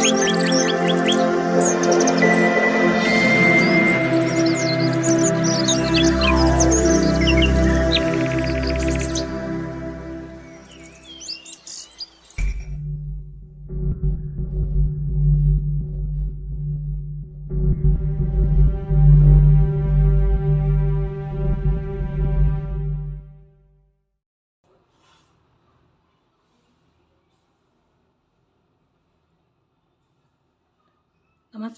Música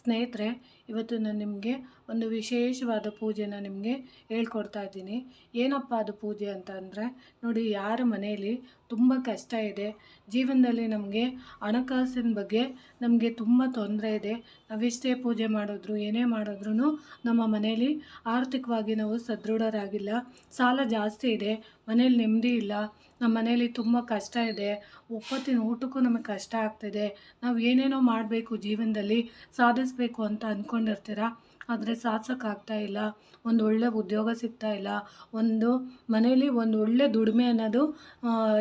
ಸ್ನೇಹಿತರೆ, ಇವತ್ತು ನಾನು ನಿಮಗೆ ಒಂದು ವಿಶೇಷವಾದ ಪೂಜೆನ ನಿಮಗೆ ಹೇಳ್ಕೊಡ್ತಾ ಇದ್ದೀನಿ. ಏನಪ್ಪ ಅದು ಪೂಜೆ ಅಂತ ಅಂದರೆ, ನೋಡಿ ಯಾರ ಮನೆಯಲ್ಲಿ ತುಂಬ ಕಷ್ಟ ಇದೆ. ಜೀವನದಲ್ಲಿ ನಮಗೆ ಹಣಕಾಸಿನ ಬಗ್ಗೆ ನಮಗೆ ತುಂಬ ತೊಂದರೆ ಇದೆ. ನಾವೆಷ್ಟೇ ಪೂಜೆ ಮಾಡಿದ್ರು, ಏನೇ ಮಾಡಿದ್ರೂ ನಮ್ಮ ಮನೆಯಲ್ಲಿ ಆರ್ಥಿಕವಾಗಿ ನಾವು ಸದೃಢರಾಗಿಲ್ಲ. ಸಾಲ ಜಾಸ್ತಿ ಇದೆ, ಮನೇಲಿ ನೆಮ್ಮದಿ ಇಲ್ಲ. ನಮ್ಮ ಮನೇಲಿ ತುಂಬ ಕಷ್ಟ ಇದೆ. ಒಪ್ಪತ್ತಿನ ಊಟಕ್ಕೂ ನಮಗೆ ಕಷ್ಟ ಆಗ್ತಿದೆ. ನಾವು ಏನೇನೋ ಮಾಡಬೇಕು ಜೀವನದಲ್ಲಿ, ಸಾಧಿಸಬೇಕು ಅಂತ ಅಂದ್ಕೊಂಡಿರ್ತೀರ ಆದರೆ ಸಾಧಿಸೋಕ್ಕಾಗ್ತಾ ಇಲ್ಲ. ಒಂದು ಒಳ್ಳೆ ಉದ್ಯೋಗ ಸಿಗ್ತಾ ಇಲ್ಲ. ಒಂದು ಮನೇಲಿ ಒಂದು ಒಳ್ಳೆ ದುಡಿಮೆ ಅನ್ನೋದು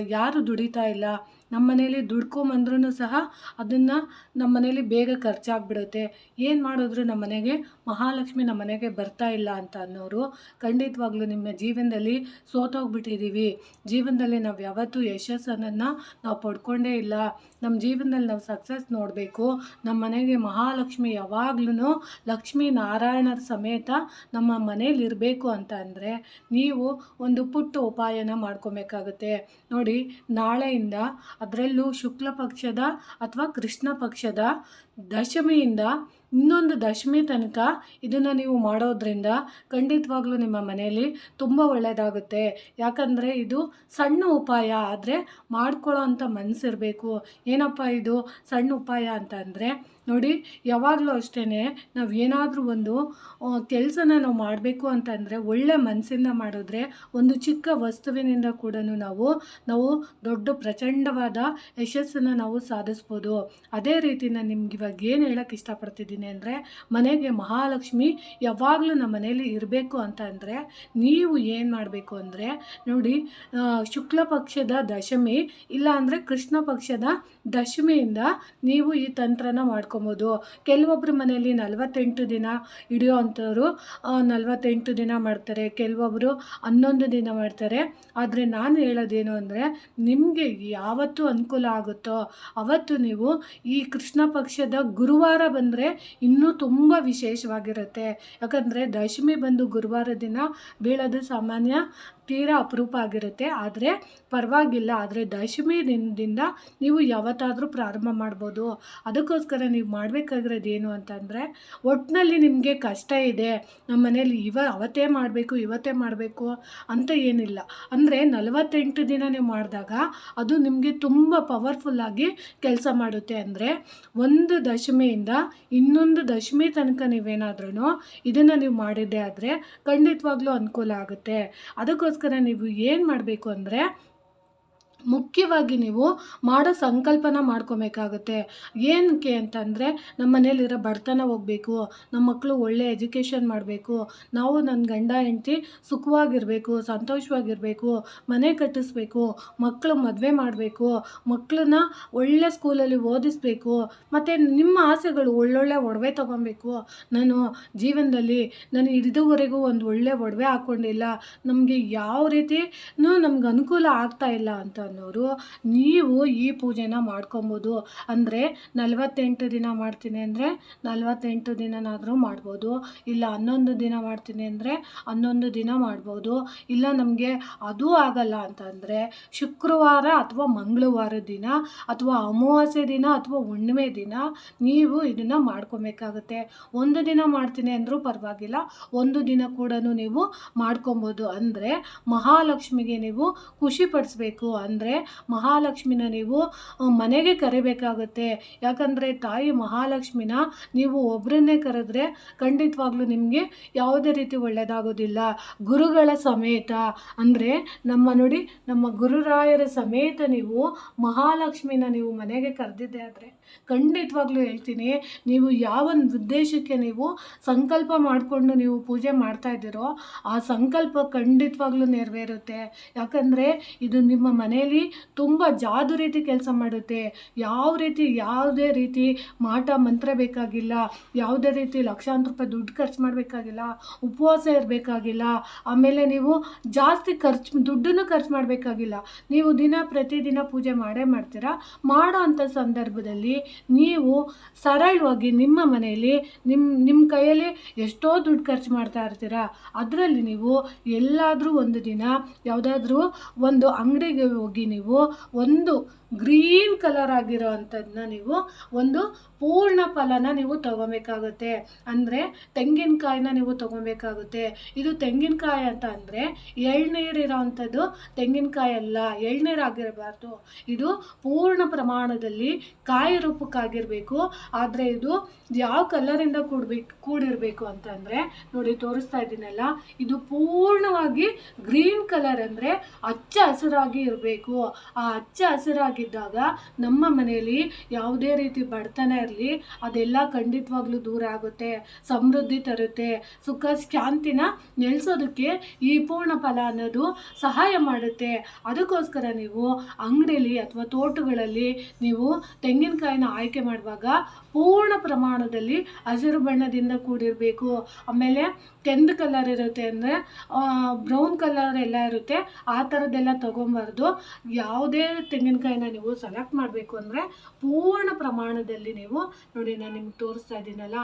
ಯಾರು ದುಡಿತಾ ಇಲ್ಲ. ನಮ್ಮ ಮನೇಲಿ ದುಡ್ಕೊಂಬಂದ್ರೂ ಸಹ ಅದನ್ನು ನಮ್ಮ ಮನೇಲಿ ಬೇಗ ಖರ್ಚಾಗ್ಬಿಡುತ್ತೆ. ಏನು ಮಾಡಿದ್ರು ನಮ್ಮ ಮನೆಗೆ ಮಹಾಲಕ್ಷ್ಮಿ ನಮ್ಮ ಮನೆಗೆ ಬರ್ತಾ ಇಲ್ಲ ಅಂತ ಅನ್ನೋರು ಖಂಡಿತವಾಗ್ಲೂ ನಿಮ್ಮ ಜೀವನದಲ್ಲಿ ಸೋತೋಗ್ಬಿಟ್ಟಿದ್ದೀವಿ ಜೀವನದಲ್ಲಿ ನಾವು ಯಾವತ್ತೂ ಯಶಸ್ಸನ್ನು ನಾವು ಪಡ್ಕೊಂಡೇ ಇಲ್ಲ. ನಮ್ಮ ಜೀವನದಲ್ಲಿ ನಾವು ಸಕ್ಸಸ್ ನೋಡಬೇಕು. ನಮ್ಮ ಮನೆಗೆ ಮಹಾಲಕ್ಷ್ಮಿ ಯಾವಾಗ್ಲೂ ಲಕ್ಷ್ಮೀ ನಾರಾಯಣರ ಸಮೇತ ನಮ್ಮ ಮನೇಲಿ ಇರಬೇಕು ಅಂತ ಅಂದರೆ ನೀವು ಒಂದು ಪುಟ್ಟ ಉಪಾಯನ ಮಾಡ್ಕೊಬೇಕಾಗುತ್ತೆ. ನೋಡಿ, ನಾಳೆಯಿಂದ ಅದರಲ್ಲೂ ಶುಕ್ಲ ಪಕ್ಷದ ಅಥವಾ ಕೃಷ್ಣ ಪಕ್ಷದ ದಶಮಿಯಿಂದ ಇನ್ನೊಂದು ದಶಮಿ ತನಕ ಇದನ್ನು ನೀವು ಮಾಡೋದ್ರಿಂದ ಖಂಡಿತವಾಗ್ಲೂ ನಿಮ್ಮ ಮನೆಯಲ್ಲಿ ತುಂಬ ಒಳ್ಳೆಯದಾಗುತ್ತೆ ಯಾಕಂದರೆ ಇದು ಸಣ್ಣ ಉಪಾಯ, ಆದರೆ ಮಾಡ್ಕೊಳ್ಳೋ ಅಂಥ ಮನಸ್ಸಿರಬೇಕು ಏನಪ್ಪ ಇದು ಸಣ್ಣ ಉಪಾಯ ಅಂತ ಅಂದರೆ, ನೋಡಿ, ಯಾವಾಗಲೂ ಅಷ್ಟೇ ನಾವು ಏನಾದರೂ ಒಂದು ಕೆಲಸನ ನಾವು ಮಾಡಬೇಕು ಅಂತಂದರೆ ಒಳ್ಳೆ ಮನಸ್ಸಿಂದ ಮಾಡಿದ್ರೆ ಒಂದು ಚಿಕ್ಕ ವಸ್ತುವಿನಿಂದ ಕೂಡ ನಾವು ನಾವು ದೊಡ್ಡ ಪ್ರಚಂಡವಾದ ಯಶಸ್ಸನ್ನು ನಾವು ಸಾಧಿಸ್ಬೋದು. ಅದೇ ರೀತಿನ ನಿಮ್ಗೆ ಇವಾಗ ಏನು ಹೇಳೋಕ್ಕೆ ಇಷ್ಟಪಡ್ತಿದ್ದೀನಿ ಅಂದರೆ, ಮನೆಗೆ ಮಹಾಲಕ್ಷ್ಮಿ ಯಾವಾಗಲೂ ನಮ್ಮ ಮನೇಲಿ ಇರಬೇಕು ಅಂತ ಅಂದರೆ, ನೀವು ಏನು ಮಾಡಬೇಕು ಅಂದರೆ, ನೋಡಿ ಶುಕ್ಲ ಪಕ್ಷದ ದಶಮಿ ಇಲ್ಲ ಅಂದರೆ ಕೃಷ್ಣ ಪಕ್ಷದ ದಶಮಿಯಿಂದ ನೀವು ಈ ತಂತ್ರನ ಮಾಡ್ಕೊಬೋದು. ಕೆಲವೊಬ್ಬರ ಮನೆಯಲ್ಲಿ ನಲವತ್ತೆಂಟು ದಿನ ಹಿಡಿಯೋ ಅಂಥವ್ರು ನಲವತ್ತೆಂಟು ದಿನ ಮಾಡ್ತಾರೆ. ಕೆಲವೊಬ್ಬರು ಹನ್ನೊಂದು ದಿನ ಮಾಡ್ತಾರೆ. ಆದರೆ ನಾನು ಹೇಳೋದೇನು ಅಂದರೆ, ನಿಮಗೆ ಯಾವತ್ತು ಅನುಕೂಲ ಆಗುತ್ತೋ, ಅವತ್ತು ನೀವು ಈ ಕೃಷ್ಣ ಪಕ್ಷದ ಗುರುವಾರ ಬಂದರೆ ಇನ್ನೂ ತುಂಬ ವಿಶೇಷವಾಗಿರುತ್ತೆ. ಯಾಕಂದರೆ ದಶಮಿ ಬಂದು ಗುರುವಾರ ದಿನ ಬೀಳೋದು ಸಾಮಾನ್ಯ. ತೀರಾ ಅಪರೂಪ ಆಗಿರುತ್ತೆ. ಆದರೆ ಪರವಾಗಿಲ್ಲ. ಆದರೆ ದಶಮಿ ದಿನದಿಂದ ನೀವು ಯಾವತ್ತಾದರೂ ಪ್ರಾರಂಭ ಮಾಡ್ಬೋದು. ಅದಕ್ಕೋಸ್ಕರ ನೀವು ಮಾಡಬೇಕಾಗಿರೋದು ಏನು ಅಂತಂದರೆ ಒಟ್ಟಿನಲ್ಲಿ ನಿಮಗೆ ಕಷ್ಟ ಇದೆ. ನಮ್ಮ ಮನೇಲಿ ಇವ ಅವತ್ತೇ ಮಾಡಬೇಕು, ಇವತ್ತೇ ಮಾಡಬೇಕು ಅಂತ ಏನಿಲ್ಲ. ಅಂದರೆ ನಲವತ್ತೆಂಟು ದಿನ ನೀವು ಮಾಡಿದಾಗ ಅದು ನಿಮಗೆ ತುಂಬ ಪವರ್ಫುಲ್ಲಾಗಿ ಕೆಲಸ ಮಾಡುತ್ತೆ. ಅಂದರೆ ಒಂದು ದಶಮಿಯಿಂದ ಇನ್ನೊಂದು ದಶಮಿ ತನಕ ನೀವೇನಾದ್ರೂ ಇದನ್ನು ನೀವು ಮಾಡಿದ್ದೆ ಆದರೆ ಖಂಡಿತವಾಗ್ಲೂ ಅನುಕೂಲ ಆಗುತ್ತೆ. ಅದಕ್ಕೋಸ್ಕರ ನೀವು ಏನು ಮಾಡಬೇಕು ಅಂದರೆ ಮುಖ್ಯವಾಗಿ ನೀವು ಮಾಡೋ ಸಂಕಲ್ಪನ ಮಾಡ್ಕೊಬೇಕಾಗುತ್ತೆ. ಏನಕ್ಕೆ ಅಂತಂದರೆ ನಮ್ಮ ಮನೇಲಿರೋ ಬಡತನ ಹೋಗಬೇಕು, ನಮ್ಮ ಮಕ್ಕಳು ಒಳ್ಳೆ ಎಜುಕೇಷನ್ ಮಾಡಬೇಕು, ನಾವು ನನ್ನ ಗಂಡ, ಹೆಂಡತಿ ಸುಖವಾಗಿರಬೇಕು, ಸಂತೋಷವಾಗಿರಬೇಕು, ಮನೆ ಕಟ್ಟಿಸ್ಬೇಕು ಮಕ್ಕಳು ಮದುವೆ ಮಾಡಬೇಕು ಮಕ್ಕಳನ್ನ ಒಳ್ಳೆ ಸ್ಕೂಲಲ್ಲಿ ಓದಿಸ್ಬೇಕು, ಮತ್ತು ನಿಮ್ಮ ಆಸೆಗಳು ಒಳ್ಳೊಳ್ಳೆ ಒಡವೆ ತೊಗೊಬೇಕು. ನಾನು ಜೀವನದಲ್ಲಿ, ನಾನು ಇದುವರೆಗೂ ಒಂದು ಒಳ್ಳೆ ಒಡವೆ ಹಾಕ್ಕೊಂಡಿಲ್ಲ ನಮಗೆ ಯಾವ ರೀತಿನೂ ನಮ್ಗೆ ಅನುಕೂಲ ಆಗ್ತಾ ಇಲ್ಲ ಅಂತ ಅನ್ನೋರು, ನೀವು ಈ ಪೂಜೆನ ಮಾಡ್ಕೊಬೋದು. ಅಂದರೆ ನಲವತ್ತೆಂಟು ದಿನ ಮಾಡ್ತೀನಿ ಅಂದರೆ ನಲವತ್ತೆಂಟು ದಿನನಾದರೂ ಮಾಡ್ಬೋದು. ಇಲ್ಲ ಹನ್ನೊಂದು ದಿನ ಮಾಡ್ತೀನಿ ಅಂದರೆ ಹನ್ನೊಂದು ದಿನ ಮಾಡ್ಬೋದು. ಇಲ್ಲ ನಮಗೆ ಅದು ಆಗಲ್ಲ ಅಂತಂದರೆ ಶುಕ್ರವಾರ ಅಥವಾ ಮಂಗಳವಾರ ದಿನ ಅಥವಾ ಅಮಾವಾಸ್ಯೆ ದಿನ ಅಥವಾ ಹುಣ್ಣಿಮೆ ದಿನ ನೀವು ಇದನ್ನು ಮಾಡ್ಕೊಬೇಕಾಗುತ್ತೆ. ಒಂದು ದಿನ ಮಾಡ್ತೀನಿ ಅಂದರೂ ಪರವಾಗಿಲ್ಲ, ಒಂದು ದಿನ ಕೂಡ ನೀವು ಮಾಡ್ಕೊಬೋದು. ಅಂದರೆ ಮಹಾಲಕ್ಷ್ಮಿಗೆ ನೀವು ಖುಷಿ ಪಡಿಸ್ಬೇಕು ಅಂದರೆ ಮಹಾಲಕ್ಷ್ಮಿನ ನೀವು ಮನೆಗೆ ಕರಿಬೇಕಾಗುತ್ತೆ. ಯಾಕಂದರೆ ತಾಯಿ ಮಹಾಲಕ್ಷ್ಮಿನ ನೀವು ಒಬ್ಬರನ್ನೇ ಕರೆದ್ರೆ ಖಂಡಿತವಾಗ್ಲೂ ನಿಮಗೆ ಯಾವುದೇ ರೀತಿ ಒಳ್ಳೆಯದಾಗೋದಿಲ್ಲ ಗುರುಗಳ ಸಮೇತ, ಅಂದರೆ ನಮ್ಮ ನೋಡಿ, ನಮ್ಮ ಗುರುರಾಯರ ಸಮೇತ ನೀವು ಮಹಾಲಕ್ಷ್ಮಿನ ನೀವು ಮನೆಗೆ ಕರೆದಿದ್ದೆ ಆದರೆ ಖಂಡಿತವಾಗ್ಲೂ ಹೇಳ್ತೀನಿ, ನೀವು ಯಾವ ಉದ್ದೇಶಕ್ಕೆ ನೀವು ಸಂಕಲ್ಪ ಮಾಡಿಕೊಂಡು ನೀವು ಪೂಜೆ ಮಾಡ್ತಾ ಇದ್ದೀರೋ, ಆ ಸಂಕಲ್ಪ ಖಂಡಿತವಾಗ್ಲೂ ನೆರವೇರುತ್ತೆ. ಯಾಕಂದರೆ ಇದು ನಿಮ್ಮ ಮನೆಯಲ್ಲಿ ತುಂಬ ಜಾದು ರೀತಿ ಕೆಲಸ ಮಾಡುತ್ತೆ. ಯಾವ ರೀತಿ, ಯಾವುದೇ ರೀತಿ ಮಾಟ, ಮಂತ್ರ ಬೇಕಾಗಿಲ್ಲ, ಯಾವುದೇ ರೀತಿ ಲಕ್ಷಾಂತರ ರೂಪಾಯಿ ದುಡ್ಡು ಖರ್ಚು ಮಾಡಬೇಕಾಗಿಲ್ಲ, ಉಪವಾಸ ಇರಬೇಕಾಗಿಲ್ಲ, ಆಮೇಲೆ ನೀವು ಜಾಸ್ತಿ ಖರ್ಚು, ದುಡ್ಡನ್ನು ಖರ್ಚು ಮಾಡಬೇಕಾಗಿಲ್ಲ. ನೀವು ದಿನ ಪ್ರತಿದಿನ ಪೂಜೆ ಮಾಡೇ ಮಾಡ್ತೀರಾ? ಮಾಡೋ ಅಂಥ ಸಂದರ್ಭದಲ್ಲಿ ನೀವು ಸರಳವಾಗಿ ನಿಮ್ಮ ಮನೆಯಲ್ಲಿ ನಿಮ್ಮ ನಿಮ್ಮ ಕೈಯಲ್ಲಿ ಎಷ್ಟೋ ದುಡ್ಡು ಖರ್ಚು ಮಾಡ್ತಾ ಇರ್ತೀರಾ? ಅದರಲ್ಲಿ ನೀವು ಎಲ್ಲಾದರೂ ಒಂದು ದಿನ, ಯಾವುದಾದ್ರೂ ಒಂದು ಅಂಗಡಿಗೆ ಹೋಗಿ ನೀವು ಒಂದು ಗ್ರೀನ್ ಕಲರ್ ಆಗಿರೋ ನೀವು ಒಂದು ಪೂರ್ಣ ಫಲನ ನೀವು ತಗೋಬೇಕಾಗುತ್ತೆ. ಅಂದರೆ ತೆಂಗಿನಕಾಯಿನ ನೀವು ತಗೊಬೇಕಾಗುತ್ತೆ. ಇದು ತೆಂಗಿನಕಾಯಿ ಅಂತ ಅಂದರೆ ಎಳ್ನೀರಿರೋ ಅಂಥದ್ದು ತೆಂಗಿನಕಾಯಿ ಅಲ್ಲ ಎಳ್ನೀರಾಗಿರಬಾರ್ದು ಇದು ಪೂರ್ಣ ಪ್ರಮಾಣದಲ್ಲಿ ಕಾಯಿ ರೂಪಕ್ಕಾಗಿರಬೇಕು. ಆದರೆ ಇದು ಯಾವ ಕಲರಿಂದ ಕೂಡ್ಬೇಕು, ಕೂಡಿರಬೇಕು ಅಂತಂದರೆ ನೋಡಿ ತೋರಿಸ್ತಾ ಇದ್ದೀನಲ್ಲ, ಇದು ಪೂರ್ಣವಾಗಿ ಗ್ರೀನ್ ಕಲರ್ ಅಂದರೆ ಹಚ್ಚ ಹಸಿರಾಗಿ ಇರಬೇಕು. ಆ ಹಚ್ಚ ಹಸಿರಾಗಿದ್ದಾಗ ನಮ್ಮ ಮನೆಯಲ್ಲಿ ಯಾವುದೇ ರೀತಿ ಬಡತನ ಇರಲಿ, ಅದೆಲ್ಲ ಖಂಡಿತವಾಗ್ಲೂ ದೂರ ಆಗುತ್ತೆ, ಸಮೃದ್ಧಿ ತರುತ್ತೆ, ಸುಖ, ಶಾಂತಿನ ನೆಲೆಸೋದಕ್ಕೆ ಈ ಪೂರ್ಣ ಫಲ ಅನ್ನೋದು ಸಹಾಯ ಮಾಡುತ್ತೆ. ಅದಕ್ಕೋಸ್ಕರ ನೀವು ಅಂಗಡಿಯಲ್ಲಿ ಅಥವಾ ತೋಟಗಳಲ್ಲಿ ನೀವು ತೆಂಗಿನಕಾಯಿನ ಆಯ್ಕೆ ಮಾಡುವಾಗ ಪೂರ್ಣ ಪ್ರಮಾಣದಲ್ಲಿ ಹಸಿರು ಬಣ್ಣದಿಂದ ಕೂಡಿರಬೇಕು. ಆಮೇಲೆ ಕೆಂದು ಕಲರ್ ಇರುತ್ತೆ ಅಂದರೆ ಬ್ರೌನ್ ಕಲರ್ ಎಲ್ಲ ಇರುತ್ತೆ. ಆ ಥರದ್ದೆಲ್ಲ ತೊಗೊಬಾರ್ದು. ಯಾವುದೇ ತೆಂಗಿನಕಾಯಿನ ನೀವು ಸೆಲೆಕ್ಟ್ ಮಾಡಬೇಕು ಅಂದರೆ ಪೂರ್ಣ ಪ್ರಮಾಣದಲ್ಲಿ ನೀವು ನೋಡಿ ನಾನು ನಿಮ್ಗೆ ತೋರಿಸ್ತಾ ಇದ್ದೀನಲ್ಲ,